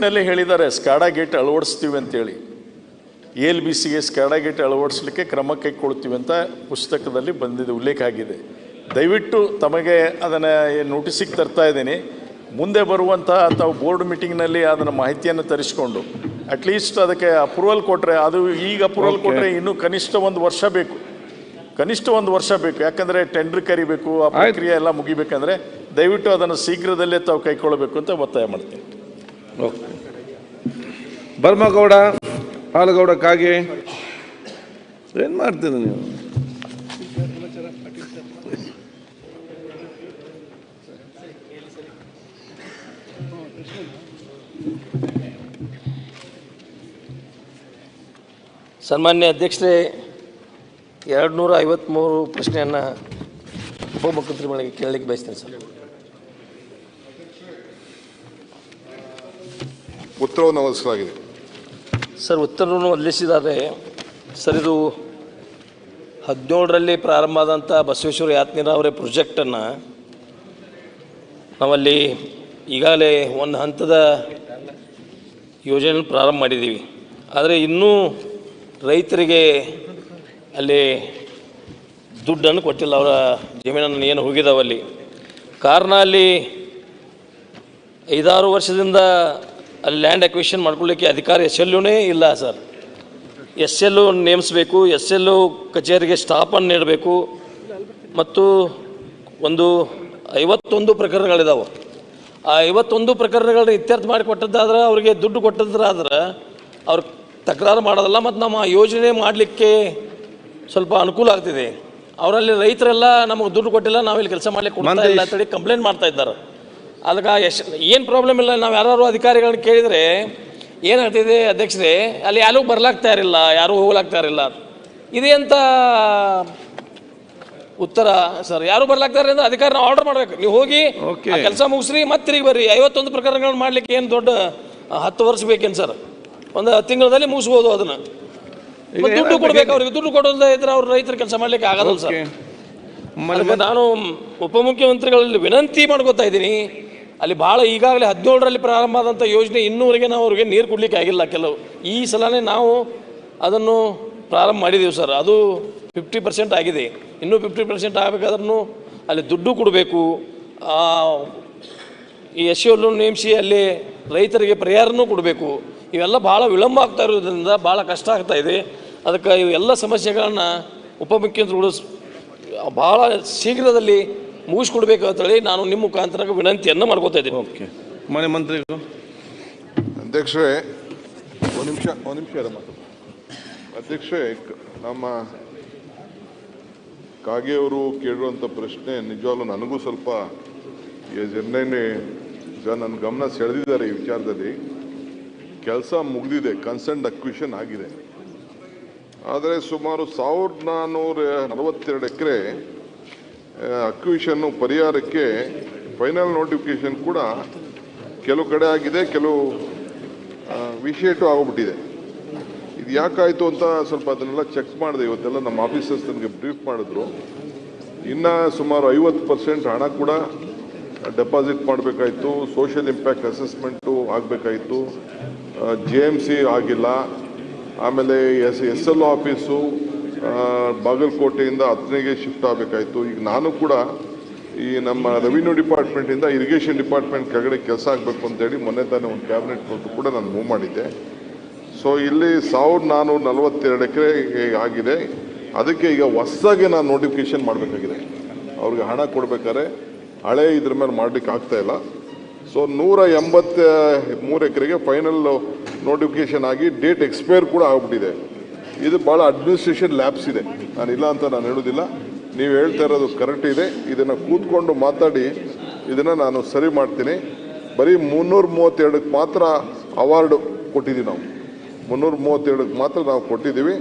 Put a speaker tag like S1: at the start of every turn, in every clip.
S1: ಬಜೆಟ್ನಲ್ಲಿ ಹೇಳಿದ್ದಾರೆ SCADA gate ಅಳವಡಿಸ್ತೀವಿ ಅಂತೇಳಿ. ಎ ಎಲ್ ಬಿ ಸಿಗೆ ಸ್ಕಾಡಾ ಗೇಟ್ ಅಳವಡಿಸ್ಲಿಕ್ಕೆ ಕ್ರಮ ಕೈಗೊಳ್ತೀವಿ ಅಂತ ಪುಸ್ತಕದಲ್ಲಿ ಬಂದಿದೆ ಉಲ್ಲೇಖ ಆಗಿದೆ. ದಯವಿಟ್ಟು ತಮಗೆ ಅದನ್ನು ನೋಟಿಸಿಗೆ ತರ್ತಾ ಇದ್ದೀನಿ. ಮುಂದೆ ಬರುವಂತಹ ತಾವು ಬೋರ್ಡ್ ಮೀಟಿಂಗ್ನಲ್ಲಿ ಅದನ್ನು ಮಾಹಿತಿಯನ್ನು ತರಿಸ್ಕೊಂಡು ಅಟ್ಲೀಸ್ಟ್ ಅದಕ್ಕೆ ಅಪ್ರೂವಲ್ ಕೊಟ್ಟರೆ ಅದು ಈಗ ಅಪ್ರೂವಲ್ ಕೊಟ್ಟರೆ ಇನ್ನೂ ಕನಿಷ್ಠ ಒಂದು ವರ್ಷ ಬೇಕು. ಕನಿಷ್ಠ ಒಂದು ವರ್ಷ ಬೇಕು ಯಾಕಂದರೆ ಟೆಂಡರ್ ಕರಿಬೇಕು ಆ ಪ್ರಕ್ರಿಯೆ ಎಲ್ಲ ಮುಗಿಬೇಕಂದ್ರೆ ದಯವಿಟ್ಟು ಅದನ್ನು ಶೀಘ್ರದಲ್ಲೇ ತಾವು ಕೈಗೊಳ್ಳಬೇಕು ಅಂತ ಒತ್ತಾಯ ಮಾಡ್ತೀನಿ.
S2: ಓಕೆ. ಬರ್ಮಗೌಡ, ಹಾಲಗೌಡ ಕಾಗೆ. ಏನು ಮಾಡ್ತೀರಿ ನೀವು?
S3: ಸನ್ಮಾನ್ಯ ಅಧ್ಯಕ್ಷರೇ ಎರಡು ನೂರ ಐವತ್ತ್ಮೂರು ಪ್ರಶ್ನೆಯನ್ನು ಉಪಮುಖ್ಯಮಂತ್ರಿಗಳಿಗೆ ಕೇಳಲಿಕ್ಕೆ ಬಯಸ್ತೇನೆ ಸರ್.
S4: ಉತ್ತರವನ್ನು ಒದಗಿಸಲಾಗಿದೆ
S3: ಸರ್, ಉತ್ತರವನ್ನು ಒದಗಿಸಿದ್ದಾರೆ ಸರ್, ಇದು ಹದಿನೇಳರಲ್ಲಿ ಪ್ರಾರಂಭ ಆದಂಥ ಬಸವೇಶ್ವರ ಯಾತ್ನೀರಾವರಿ ಪ್ರೊಜೆಕ್ಟನ್ನು ನಾವಲ್ಲಿ ಈಗಾಗಲೇ ಒಂದು ಹಂತದ ಯೋಜನೆ ಪ್ರಾರಂಭ ಮಾಡಿದ್ದೀವಿ. ಆದರೆ ಇನ್ನೂ ರೈತರಿಗೆ ಅಲ್ಲಿ ದುಡ್ಡನ್ನು ಕೊಟ್ಟಿಲ್ಲ. ಅವರ ಜಮೀನನ್ನು ಏನು ಹೋಗಿದಾವಲ್ಲಿ. ಕಾರಣ ಅಲ್ಲಿ ಐದಾರು ವರ್ಷದಿಂದ ಅಲ್ಲಿ ಲ್ಯಾಂಡ್ ಅಕ್ವಿಷನ್ ಮಾಡ್ಕೊಳ್ಳಿಕ್ಕೆ ಅಧಿಕಾರ ಎಸ್ ಎಲ್ಲೂನೇ ಇಲ್ಲ ಸರ್. ಎಸ್ ಎಲ್ಲು ನೇಮಿಸಬೇಕು ಎಸ್ ಎಲ್ಲು ಕಚೇರಿಗೆ ಸ್ಟಾಪನ್ನು ನೀಡಬೇಕು ಮತ್ತು ಒಂದು ಐವತ್ತೊಂದು ಪ್ರಕರಣಗಳಿದಾವೆ. ಆ ಐವತ್ತೊಂದು ಪ್ರಕರಣಗಳನ್ನ ಇತ್ಯರ್ಥ ಮಾಡಿ ಕೊಟ್ಟದ್ದಾದ್ರೆ ಅವರಿಗೆ ದುಡ್ಡು ಕೊಟ್ಟದ್ರಾದ್ರೆ ಅವ್ರು ತಕರಾರು ಮಾಡೋದಲ್ಲ ಮತ್ತು ನಮ್ಮ ಯೋಜನೆ ಮಾಡಲಿಕ್ಕೆ ಸ್ವಲ್ಪ ಅನುಕೂಲ ಆಗ್ತಿದೆ. ಅವರಲ್ಲಿ ರೈತರೆಲ್ಲ ನಮಗೆ ದುಡ್ಡು ಕೊಟ್ಟಿಲ್ಲ ನಾವಿಲ್ಲಿ ಕೆಲಸ ಮಾಡ್ಲಿಕ್ಕೆ ಕೊಡ್ತಾ ಇಲ್ಲ ಅಂತೇಳಿ ಕಂಪ್ಲೇಂಟ್ ಮಾಡ್ತಾ ಇದ್ದಾರೆ. ಅದಕ್ಕೆ ಎಷ್ಟು ಏನು ಪ್ರಾಬ್ಲಮ್ ಇಲ್ಲ ನಾವು ಯಾರು ಅಧಿಕಾರಿಗಳನ್ನ ಕೇಳಿದರೆ ಏನಾಗ್ತಿದೆ ಅಧ್ಯಕ್ಷರೇ ಅಲ್ಲಿ ಯಾರೂ ಬರ್ಲಾಗ್ತಾ ಇರಲಿಲ್ಲ ಯಾರೂ ಹೋಗ್ಲಾಗ್ತಾ ಇರಲಿಲ್ಲ. ಇದೇ ಅಂತ ಉತ್ತರ ಸರ್ ಯಾರು ಬರ್ಲಾಗ್ತಾರೆ ಅಂದ್ರೆ ಅಧಿಕಾರ ಆರ್ಡರ್ ಮಾಡ್ಬೇಕು. ನೀವು ಹೋಗಿ. ಕೆಲಸ ಮುಗಿಸ್ರಿ ಮತ್ತೆ ತಿರುಗಿ ಬರ್ರಿ. ಐವತ್ತೊಂದು ಪ್ರಕರಣಗಳನ್ನ ಮಾಡ್ಲಿಕ್ಕೆ ಏನು ದೊಡ್ಡ ಹತ್ತು ವರ್ಷ ಬೇಕೇನು ಸರ್? ಒಂದು ತಿಂಗಳಲ್ಲಿ ಮುಗಿಸ್ಬೋದು ಅದನ್ನ. ದುಡ್ಡು? ಕೊಡ್ಬೇಕು ಅವ್ರಿಗೆ. ದುಡ್ಡು ಕೊಡೋದೇ ಇದ್ರೆ ಅವ್ರ ರೈತರ ಕೆಲಸ ಮಾಡ್ಲಿಕ್ಕೆ ಆಗಲ್ಲ ಸರ್. ನಾನು ಉಪಮುಖ್ಯಮಂತ್ರಿಗಳಲ್ಲಿ ವಿನಂತಿ ಮಾಡ್ಕೋತಾ ಇದ್ದೀನಿ. ಅಲ್ಲಿ ಭಾಳ ಈಗಾಗಲೇ ಹದಿನೇಳರಲ್ಲಿ ಪ್ರಾರಂಭ ಆದಂಥ ಯೋಜನೆ ಇನ್ನೂವರೆಗೆ ನಾವು ಅವ್ರಿಗೆ ನೀರು ಕೊಡ್ಲಿಕ್ಕೆ ಆಗಿಲ್ಲ ಕೆಲವು. ಈ ಸಲನೇ ನಾವು ಅದನ್ನು ಪ್ರಾರಂಭ ಮಾಡಿದ್ದೀವಿ ಸರ್. ಅದು ಫಿಫ್ಟಿ ಪರ್ಸೆಂಟ್ ಆಗಿದೆ. ಇನ್ನೂ ಫಿಫ್ಟಿ ಪರ್ಸೆಂಟ್ ಆಗಬೇಕಾದ್ರೂ ಅಲ್ಲಿ ದುಡ್ಡು ಕೊಡಬೇಕು. ಈ ಎಸ್ ನೇಮಿಸಿ ಅಲ್ಲಿ ರೈತರಿಗೆ ಪರಿಹಾರನೂ ಕೊಡಬೇಕು. ಇವೆಲ್ಲ ಭಾಳ ವಿಳಂಬ ಆಗ್ತಾ ಇರೋದ್ರಿಂದ ಭಾಳ ಕಷ್ಟ ಆಗ್ತಾ ಇದೆ. ಅದಕ್ಕೆ ಇವೆಲ್ಲ ಸಮಸ್ಯೆಗಳನ್ನು ಉಪಮುಖ್ಯಮಂತ್ರಿಗಳು ಭಾಳ ಶೀಘ್ರದಲ್ಲಿ ಮುಗಿಸ್ಕೊಡ್ಬೇಕು ಅಂತೇಳಿ ನಾನು ನಿಮ್ಮ ಮುಖಾಂತರ ವಿನಂತಿಯನ್ನು ಮಾಡ್ಕೋತಾ ಇದ್ದೀನಿ.
S2: ಓಕೆ. ಮನೆ ಮಂತ್ರಿಗಳು.
S4: ಅಧ್ಯಕ್ಷರೇ ಒಂದು ನಿಮಿಷ ಒಂದು ನಿಮಿಷ ಇರ ಮಾತು ಅಧ್ಯಕ್ಷರೇ ಕ- ನಮ್ಮ ಕಾಗೆಯವರು ಕೇಳಿರುವಂಥ ಪ್ರಶ್ನೆ ನಿಜವಾಗ್ಲೂ ನನಗೂ ಸ್ವಲ್ಪ ಜನನೇ ಜನ ನನ್ನ ಗಮನ ಸೆಳೆದಿದ್ದಾರೆ ಈ ವಿಚಾರದಲ್ಲಿ. ಕೆಲಸ ಮುಗಿದಿದೆ ಕನ್ಸರ್ನ್ ಅಕ್ವಿಷನ್ ಆಗಿದೆ. ಆದರೆ ಸುಮಾರು ಸಾವಿರದ ನಾನ್ನೂರ ನಲವತ್ತೆರಡು ಎಕರೆ ಅಕ್ವಿಷನ್ನು ಪರಿಹಾರಕ್ಕೆ ಫೈನಲ್ ನೋಟಿಫಿಕೇಷನ್ ಕೂಡ ಕೆಲವು ಕಡೆ ಆಗಿದೆ, ಕೆಲವು ವಿಶೇಷ ಆಗೋಗ್ಬಿಟ್ಟಿದೆ ಇದು ಯಾಕಾಯಿತು ಅಂತ ಸ್ವಲ್ಪ ಅದನ್ನೆಲ್ಲ ಚೆಕ್ ಮಾಡಿದೆ, ಇವತ್ತೆಲ್ಲ ನಮ್ಮ ಆಫೀಸರ್ಸ್ ನನಗೆ ಬ್ರೀಫ್ ಮಾಡಿದ್ರು. ಇನ್ನು ಸುಮಾರು ಐವತ್ತು ಪರ್ಸೆಂಟ್ ಹಣ ಕೂಡ ಡೆಪಾಸಿಟ್ ಮಾಡಬೇಕಾಯಿತು, ಸೋಷಿಯಲ್ ಇಂಪ್ಯಾಕ್ಟ್ ಅಸೆಸ್ಮೆಂಟು ಆಗಬೇಕಾಯಿತು ಜೆ ಎಂ ಸಿ ಆಗಿಲ್ಲ ಆಮೇಲೆ ಎಸ್ ಎಸ್ ಎಲ್ ಆಫೀಸು ಬಾಗಲಕೋಟೆಯಿಂದ ಹತ್ತನೇಗೆ ಶಿಫ್ಟ್ ಆಗಬೇಕಾಯಿತು. ಈಗ ನಾನು ಕೂಡ ಈ ನಮ್ಮ ರೆವಿನ್ಯೂ ಡಿಪಾರ್ಟ್ಮೆಂಟಿಂದ ಇರಿಗೇಷನ್ ಡಿಪಾರ್ಟ್ಮೆಂಟ್ ಕೆಳಗಡೆ ಕೆಲಸ ಆಗಬೇಕು ಅಂತೇಳಿ ಮೊನ್ನೆ ತಾನೇ ಒಂದು ಕ್ಯಾಬಿನೆಟ್ ಕೊಟ್ಟು ಕೂಡ ನಾನು ಮೂವ್ ಮಾಡಿದ್ದೆ. ಸೊ ಇಲ್ಲಿ ಸಾವಿರದ ನಾನ್ನೂರ ನಲವತ್ತೆರಡು ಎಕರೆ ಆಗಿದೆ. ಅದಕ್ಕೆ ಈಗ ಹೊಸದಾಗಿ ನಾನು ನೋಟಿಫಿಕೇಶನ್ ಮಾಡಬೇಕಾಗಿದೆ. ಅವ್ರಿಗೆ ಹಣ ಕೊಡಬೇಕಾದ್ರೆ ಹಳೆ ಇದ್ರ ಮೇಲೆ ಮಾಡ್ಲಿಕ್ಕೆ ಆಗ್ತಾಯಿಲ್ಲ ಸೊ ನೂರ ಎಂಬತ್ತ ಮೂರು ಎಕರೆಗೆ ಫೈನಲ್ ನೋಟಿಫಿಕೇಶನ್ ಆಗಿ ಡೇಟ್ ಎಕ್ಸ್ಪೈರ್ ಕೂಡ ಆಗ್ಬಿಟ್ಟಿದೆ. ಇದು ಭಾಳ ಅಡ್ಮಿನಿಸ್ಟ್ರೇಷನ್ ಲ್ಯಾಬ್ಸ್ ಇದೆ. ನಾನು ಇಲ್ಲ ಅಂತ ನಾನು ಹೇಳೋದಿಲ್ಲ. ನೀವು ಹೇಳ್ತಾ ಇರೋದು ಕರೆಕ್ಟ್ ಇದೆ. ಇದನ್ನು ಕೂತ್ಕೊಂಡು ಮಾತಾಡಿ. ಇದನ್ನು ನಾನು ಸರಿ ಮಾಡ್ತೀನಿ. ಬರೀ ಮುನ್ನೂರ ಮೂವತ್ತೆರಡಕ್ಕೆ ಮಾತ್ರ ಅವಾರ್ಡು ಕೊಟ್ಟಿದ್ದೀವಿ ನಾವು. ಮುನ್ನೂರ ಮೂವತ್ತೆರಡಕ್ಕೆ ಮಾತ್ರ ನಾವು ಕೊಟ್ಟಿದ್ದೀವಿ.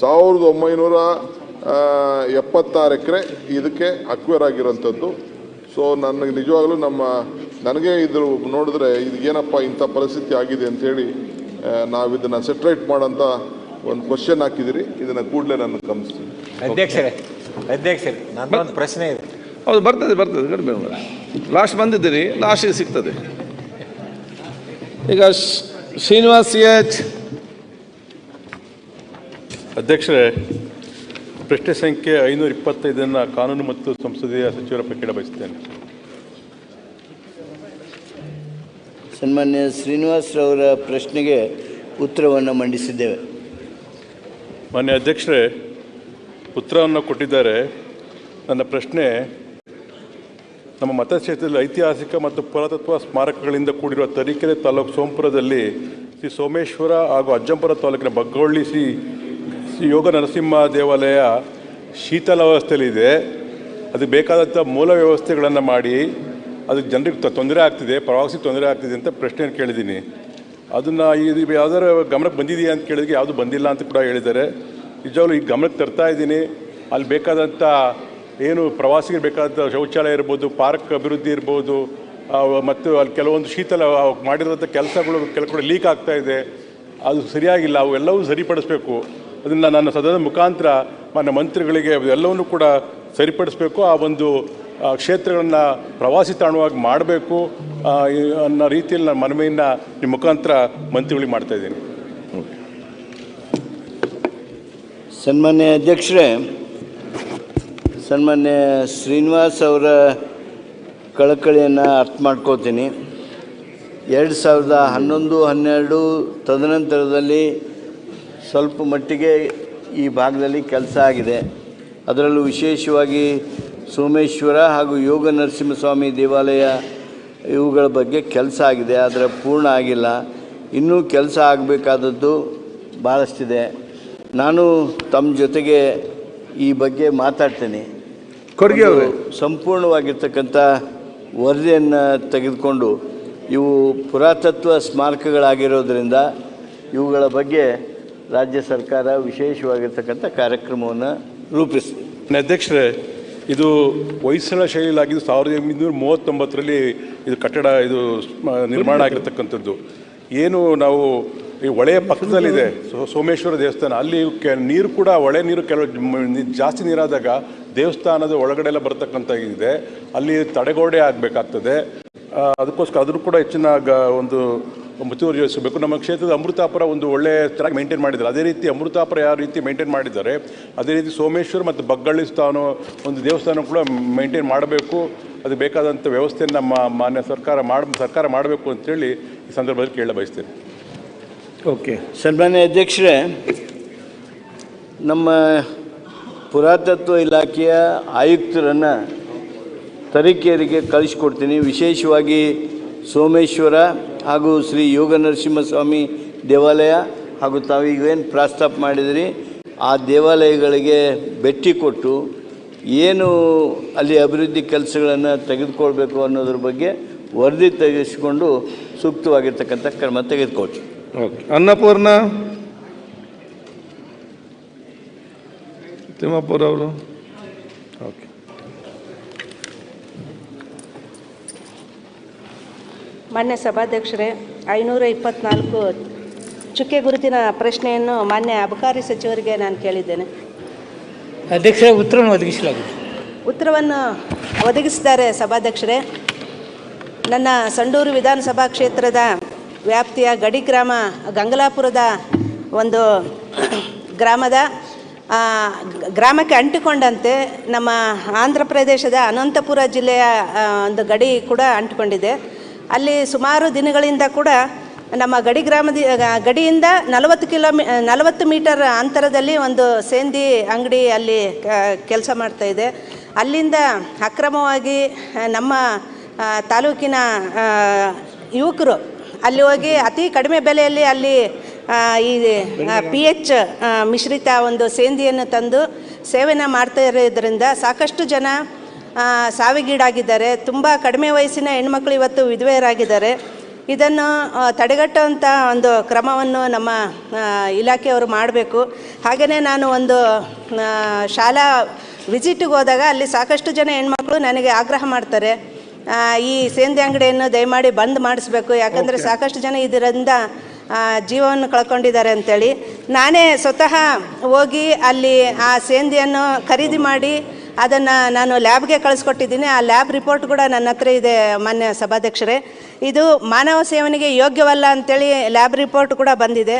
S4: ಸಾವಿರದ ಒಂಬೈನೂರ ಎಪ್ಪತ್ತಾರು ಎಕರೆ ಇದಕ್ಕೆ ಅಕ್ವೇರ್ ಆಗಿರೋಂಥದ್ದು. ಸೊ ನನಗೆ ನಿಜವಾಗಲೂ ನಮ್ಮ, ನನಗೆ ಇದ್ರ ನೋಡಿದ್ರೆ ಇದು ಏನಪ್ಪ ಇಂಥ ಪರಿಸ್ಥಿತಿ ಆಗಿದೆ ಅಂತೇಳಿ ನಾವು ಇದನ್ನು ಸೆಟ್ರೇಟ್ ಮಾಡೋಂಥ ಒಂದು ಕ್ವಶನ್ ಹಾಕಿದಿರಿ. ಇದನ್ನು ಕೂಡಲೇ ನಾನು ಗಮನಿಸ್ತೀನಿ.
S5: ಅಧ್ಯಕ್ಷರೇ ಅಧ್ಯಕ್ಷರೇ ನನ್ನೊಂದು ಪ್ರಶ್ನೆ ಇದೆ.
S2: ಹೌದು ಬರ್ತದೆ ಬರ್ತದೆ ಕಡಿಮೆ ಲಾಸ್ಟ್ ಬಂದಿದ್ದೀರಿ ಲಾಸ್ಟಿಗೆ ಸಿಗ್ತದೆ. ಈಗ ಶ್- ಶ್ರೀನಿವಾಸ್ ಸಿ ಎಚ್.
S6: ಅಧ್ಯಕ್ಷರೇ ಪ್ರಶ್ನೆ ಸಂಖ್ಯೆ ಐನೂರ ಇಪ್ಪತ್ತೈದನ್ನು ಕಾನೂನು ಮತ್ತು ಸಂಸದೀಯ ಸಚಿವರ ಬಗ್ಗೆ ಬಯಸುತ್ತೇನೆ.
S7: ಸನ್ಮಾನ್ಯ ಶ್ರೀನಿವಾಸರವರ ಪ್ರಶ್ನೆಗೆ ಉತ್ತರವನ್ನು ಮಂಡಿಸಿದ್ದೇವೆ.
S6: ಮಾನ್ಯ ಅಧ್ಯಕ್ಷರೇ, ಉತ್ತರವನ್ನು ಕೊಟ್ಟಿದ್ದಾರೆ. ನನ್ನ ಪ್ರಶ್ನೆ, ನಮ್ಮ ಮತಕ್ಷೇತ್ರದಲ್ಲಿ ಐತಿಹಾಸಿಕ ಮತ್ತು ಪುರಾತತ್ವ ಸ್ಮಾರಕಗಳಿಂದ ಕೂಡಿರುವ ತರೀಕೆರೆ ತಾಲೂಕು ಸೋಮಪುರದಲ್ಲಿ ಶ್ರೀ ಸೋಮೇಶ್ವರ ಹಾಗೂ ಅಜ್ಜಂಪುರ ತಾಲೂಕಿನ ಬಗ್ಗೋಳ್ಳಿ ಶ್ರೀ ಶ್ರೀ ಯೋಗ ನರಸಿಂಹ ದೇವಾಲಯ ಶೀತಲಾವಸ್ಥೆಯಲ್ಲಿದೆ ಅದಕ್ಕೆ ಬೇಕಾದಂಥ ಮೂಲ ವ್ಯವಸ್ಥೆಗಳನ್ನು ಮಾಡಿ ಅದಕ್ಕೆ ಜನರಿಗೆ ತೊಂದರೆ ಆಗ್ತಿದೆ ಪ್ರವಾಸಿಗೆ ತೊಂದರೆ ಆಗ್ತಿದೆ ಅಂತ ಪ್ರಶ್ನೆಯನ್ನು ಕೇಳಿದ್ದೀನಿ. ಅದನ್ನು ಇದು ಯಾವ್ದಾರು ಗಮನಕ್ಕೆ ಬಂದಿದೆಯಾ ಅಂತ ಕೇಳಿದ್ರೆ ಯಾವುದು ಬಂದಿಲ್ಲ ಅಂತ ಕೂಡ ಹೇಳಿದ್ದಾರೆ. ನಿಜವಾಗ್ಲೂ ಈಗ ಗಮನಕ್ಕೆ ತರ್ತಾ ಇದ್ದೀನಿ. ಅಲ್ಲಿ ಬೇಕಾದಂಥ ಏನು ಪ್ರವಾಸಿಗರಿಗೆ ಬೇಕಾದಂಥ ಶೌಚಾಲಯ ಇರ್ಬೋದು, ಪಾರ್ಕ್ ಅಭಿವೃದ್ಧಿ ಇರ್ಬೋದು ಮತ್ತು ಅಲ್ಲಿ ಕೆಲವೊಂದು ಶೀತಲ ಮಾಡಿರೋಂಥ ಕೆಲಸಗಳು ಕೆಲ ಕೂಡ ಲೀಕ್ ಆಗ್ತಾ ಇದೆ. ಅದು ಸರಿಯಾಗಿಲ್ಲ, ಅವೆಲ್ಲವೂ ಸರಿಪಡಿಸಬೇಕು. ಅದನ್ನು ನನ್ನ ಸದನದ ಮುಖಾಂತರ ಮಾನ್ಯ ಮಂತ್ರಿಗಳಿಗೆ ಎಲ್ಲವನ್ನೂ ಕೂಡ ಸರಿಪಡಿಸಬೇಕು. ಆ ಒಂದು ಕ್ಷೇತ್ರಗಳನ್ನು ಪ್ರವಾಸಿ ತಾಣವಾಗಿ ಮಾಡಬೇಕು ಅನ್ನೋ ರೀತಿಯಲ್ಲಿ ನಾನು ಮನವಿಯನ್ನ ನಿಮ್ಮ ಮುಖಾಂತರ ಮಂತ್ರಿಗಳಿಗೆ ಮಾಡ್ತಾ ಇದ್ದೀನಿ.
S7: ಸನ್ಮಾನ್ಯ ಅಧ್ಯಕ್ಷರೇ, ಸನ್ಮಾನ್ಯ ಶ್ರೀನಿವಾಸ್ ಅವರ ಕಳಕಳಿಯನ್ನು ಅರ್ಥ ಮಾಡ್ಕೋತೀನಿ. ಎರಡು ಸಾವಿರದ ಹನ್ನೊಂದು, ಹನ್ನೆರಡು ತದನಂತರದಲ್ಲಿ ಸ್ವಲ್ಪ ಮಟ್ಟಿಗೆ ಈ ಭಾಗದಲ್ಲಿ ಕೆಲಸ ಆಗಿದೆ. ಅದರಲ್ಲೂ ವಿಶೇಷವಾಗಿ ಸೋಮೇಶ್ವರ ಹಾಗೂ ಯೋಗ ನರಸಿಂಹಸ್ವಾಮಿ ದೇವಾಲಯ ಇವುಗಳ ಬಗ್ಗೆ ಕೆಲಸ ಆಗಿದೆ ಆದರೆ ಪೂರ್ಣ ಆಗಿಲ್ಲ. ಇನ್ನೂ ಕೆಲಸ ಆಗಬೇಕಾದದ್ದು ಭಾಳಷ್ಟಿದೆ ನಾನು ತಮ್ಮ ಜೊತೆಗೆ ಈ ಬಗ್ಗೆ ಮಾತಾಡ್ತೇನೆ.
S2: ಕೊಡುಗೆ ಅವರೇ.
S7: ಸಂಪೂರ್ಣವಾಗಿರ್ತಕ್ಕಂಥ ವರದಿಯನ್ನು ತೆಗೆದುಕೊಂಡು ಇವು ಪುರಾತತ್ವ ಸ್ಮಾರಕಗಳಾಗಿರೋದ್ರಿಂದ ಇವುಗಳ ಬಗ್ಗೆ ರಾಜ್ಯ ಸರ್ಕಾರ ವಿಶೇಷವಾಗಿರ್ತಕ್ಕಂಥ ಕಾರ್ಯಕ್ರಮವನ್ನು
S6: ರೂಪಿಸಿ ಅಧ್ಯಕ್ಷರೇ ಇದು ಹೊಯ್ಸಳ ಶೈಲಿಯಾಗಿದ್ದು ಸಾವಿರದ ಒಂಬೈನೂರ ಮೂವತ್ತೊಂಬತ್ತರಲ್ಲಿ ಇದು ಕಟ್ಟಡ, ಇದು ನಿರ್ಮಾಣ ಆಗಿರ್ತಕ್ಕಂಥದ್ದು. ಏನು ನಾವು ಈ ಹೊಳೆಯ ಪಕ್ಕದಲ್ಲಿದೆ ಸೋಮೇಶ್ವರ ದೇವಸ್ಥಾನ, ಅಲ್ಲಿ ಕೆ, ನೀರು ಕೂಡ, ಹೊಳೆ ನೀರು ಕೆಲವು ಜಾಸ್ತಿ ನೀರಾದಾಗ ದೇವಸ್ಥಾನದ ಒಳಗಡೆ ಎಲ್ಲ ಬರ್ತಕ್ಕಂಥ ಇದೆ. ಅಲ್ಲಿ ತಡೆಗೋಡೆ ಆಗಬೇಕಾಗ್ತದೆ. ಅದಕ್ಕೋಸ್ಕರ ಅದ್ರೂ ಕೂಡ ಹೆಚ್ಚಿನ ಗ, ಒಂದು ಮುತುವರ್ಜಿ ವಹಿಸಬೇಕು ನಮ್ಮ ಕ್ಷೇತ್ರದ ಅಮೃತಾಪುರ ಒಂದು ಒಳ್ಳೆಯ ಥರ ಮೇಂಟೈನ್ ಮಾಡಿದ್ದಾರೆ. ಅದೇ ರೀತಿ ಅಮೃತಾಪುರ ಯಾವ ರೀತಿ ಮೇಂಟೈನ್ ಮಾಡಿದ್ದಾರೆ, ಅದೇ ರೀತಿ ಸೋಮೇಶ್ವರ ಮತ್ತು ಬಗ್ಗಳ್ಳಿ ಸ್ಥಾನ, ಒಂದು ದೇವಸ್ಥಾನ ಕೂಡ ಮೇಂಟೈನ್ ಮಾಡಬೇಕು. ಅದು ಬೇಕಾದಂಥ ವ್ಯವಸ್ಥೆಯನ್ನು ನಮ್ಮ ಮಾನ್ಯ ಸರ್ಕಾರ ಮಾಡ, ಸರ್ಕಾರ ಮಾಡಬೇಕು ಅಂತೇಳಿ ಈ ಸಂದರ್ಭದಲ್ಲಿ ಕೇಳ ಬಯಸ್ತೇನೆ.
S2: ಓಕೆ.
S7: ಸನ್ಮಾನ್ಯ ಅಧ್ಯಕ್ಷರೇ, ನಮ್ಮ ಪುರಾತತ್ವ ಇಲಾಖೆಯ ಆಯುಕ್ತರನ್ನು ತರೀಕೆಯರಿಗೆ ಕಳಿಸ್ಕೊಡ್ತೀನಿ. ವಿಶೇಷವಾಗಿ ಸೋಮೇಶ್ವರ ಹಾಗೂ ಶ್ರೀ ಯೋಗ ನರಸಿಂಹಸ್ವಾಮಿ ದೇವಾಲಯ ಹಾಗೂ ತಾವೀಗೇನು ಪ್ರಾಸ್ತಾಪ ಮಾಡಿದಿರಿ, ಆ ದೇವಾಲಯಗಳಿಗೆ ಭೇಟಿ ಕೊಟ್ಟು ಏನು ಅಲ್ಲಿ ಅಭಿವೃದ್ಧಿ ಕೆಲಸಗಳನ್ನು ತೆಗೆದುಕೊಳ್ಬೇಕು ಅನ್ನೋದ್ರ ಬಗ್ಗೆ ವರದಿ ತೆಗೆಸಿಕೊಂಡು ಸೂಕ್ತವಾಗಿರ್ತಕ್ಕಂಥ ಕ್ರಮ ತೆಗೆದುಕೊಳ್ತೀವಿ.
S2: ಓಕೆ ಅನ್ನಪೂರ್ಣ? ತಿಮ್ಮಾಪುರ ಅವರು ಓಕೆ
S8: ಮಾನ್ಯ ಸಭಾಧ್ಯಕ್ಷರೇ ಐನೂರ ಇಪ್ಪತ್ನಾಲ್ಕು ಚುಕ್ಕೆ ಗುರುತಿನ ಪ್ರಶ್ನೆಯನ್ನು ಮಾನ್ಯ ಅಬಕಾರಿ ಸಚಿವರಿಗೆ ನಾನು ಕೇಳಿದ್ದೇನೆ.
S9: ಅಧ್ಯಕ್ಷರ ಉತ್ತರವನ್ನು ಒದಗಿಸಲಾಗಿದೆ.
S8: ಉತ್ತರವನ್ನು ಒದಗಿಸಿದ್ದಾರೆ ಸಭಾಧ್ಯಕ್ಷರೇ. ನನ್ನ ಸಂಡೂರು ವಿಧಾನಸಭಾ ಕ್ಷೇತ್ರದ ವ್ಯಾಪ್ತಿಯ ಗಡಿ ಗ್ರಾಮ ಗಂಗಲಾಪುರದ ಒಂದು ಗ್ರಾಮದ ಗ್ರಾಮಕ್ಕೆ ಅಂಟಿಕೊಂಡಂತೆ ನಮ್ಮ ಆಂಧ್ರ ಪ್ರದೇಶದ ಅನಂತಪುರ ಜಿಲ್ಲೆಯ ಒಂದು ಗಡಿ ಕೂಡ ಅಂಟಿಕೊಂಡಿದೆ. ಅಲ್ಲಿ ಸುಮಾರು ದಿನಗಳಿಂದ ಕೂಡ ನಮ್ಮ ಗಡಿ ಗ್ರಾಮದ ಗಡಿಯಿಂದ ನಲವತ್ತು ಕಿಲೋಮೀ ನಲವತ್ತು ಮೀಟರ್ ಅಂತರದಲ್ಲಿ ಒಂದು ಸೇಂದಿ ಅಂಗಡಿ ಅಲ್ಲಿ ಕೆಲಸ ಮಾಡ್ತಾ ಇದೆ. ಅಲ್ಲಿಂದ ಅಕ್ರಮವಾಗಿ ನಮ್ಮ ತಾಲೂಕಿನ ಯುವಕರು ಅಲ್ಲಿ ಹೋಗಿ ಅತಿ ಕಡಿಮೆ ಬೆಲೆಯಲ್ಲಿ ಅಲ್ಲಿ ಈ ಪಿ ಎಚ್ ಮಿಶ್ರಿತ ಒಂದು ಸೇಂದಿಯನ್ನು ತಂದು ಸೇವನೆ ಮಾಡ್ತಾ ಇರೋದ್ರಿಂದ ಸಾಕಷ್ಟು ಜನ ಸಾವಿಗೀಡಾಗಿದ್ದಾರೆ. ತುಂಬ ಕಡಿಮೆ ವಯಸ್ಸಿನ ಹೆಣ್ಮಕ್ಳು ಇವತ್ತು ವಿಧವೆಯರಾಗಿದ್ದಾರೆ. ಇದನ್ನು ತಡೆಗಟ್ಟುವಂಥ ಒಂದು ಕ್ರಮವನ್ನು ನಮ್ಮ ಇಲಾಖೆಯವರು ಮಾಡಬೇಕು. ಹಾಗೆಯೇ ನಾನು ಒಂದು ಶಾಲಾ ವಿಸಿಟಿಗೆ ಹೋದಾಗ ಅಲ್ಲಿ ಸಾಕಷ್ಟು ಜನ ಹೆಣ್ಮಕ್ಳು ನನಗೆ ಆಗ್ರಹ ಮಾಡ್ತಾರೆ. ಈ ಸೇಂದಿ ಅಂಗಡಿಯನ್ನು ದಯಮಾಡಿ ಬಂದ್ ಮಾಡಿಸ್ಬೇಕು. ಯಾಕಂದರೆ ಸಾಕಷ್ಟು ಜನ ಇದರಿಂದ ಜೀವವನ್ನು ಕಳ್ಕೊಂಡಿದ್ದಾರೆ ಅಂತೇಳಿ. ನಾನೇ ಸ್ವತಃ ಹೋಗಿ ಅಲ್ಲಿ ಆ ಸೇಂದಿಯನ್ನು ಖರೀದಿ ಮಾಡಿ ಅದನ್ನು ನಾನು ಲ್ಯಾಬ್ಗೆ ಕಳಿಸ್ಕೊಟ್ಟಿದ್ದೀನಿ. ಆ ಲ್ಯಾಬ್ ರಿಪೋರ್ಟ್ ಕೂಡ ನನ್ನ ಹತ್ರ ಇದೆ ಮಾನ್ಯ ಸಭಾಧ್ಯಕ್ಷರೇ. ಇದು ಮಾನವ ಸೇವನೆಗೆ ಯೋಗ್ಯವಲ್ಲ ಅಂತೇಳಿ ಲ್ಯಾಬ್ ರಿಪೋರ್ಟ್ ಕೂಡ ಬಂದಿದೆ.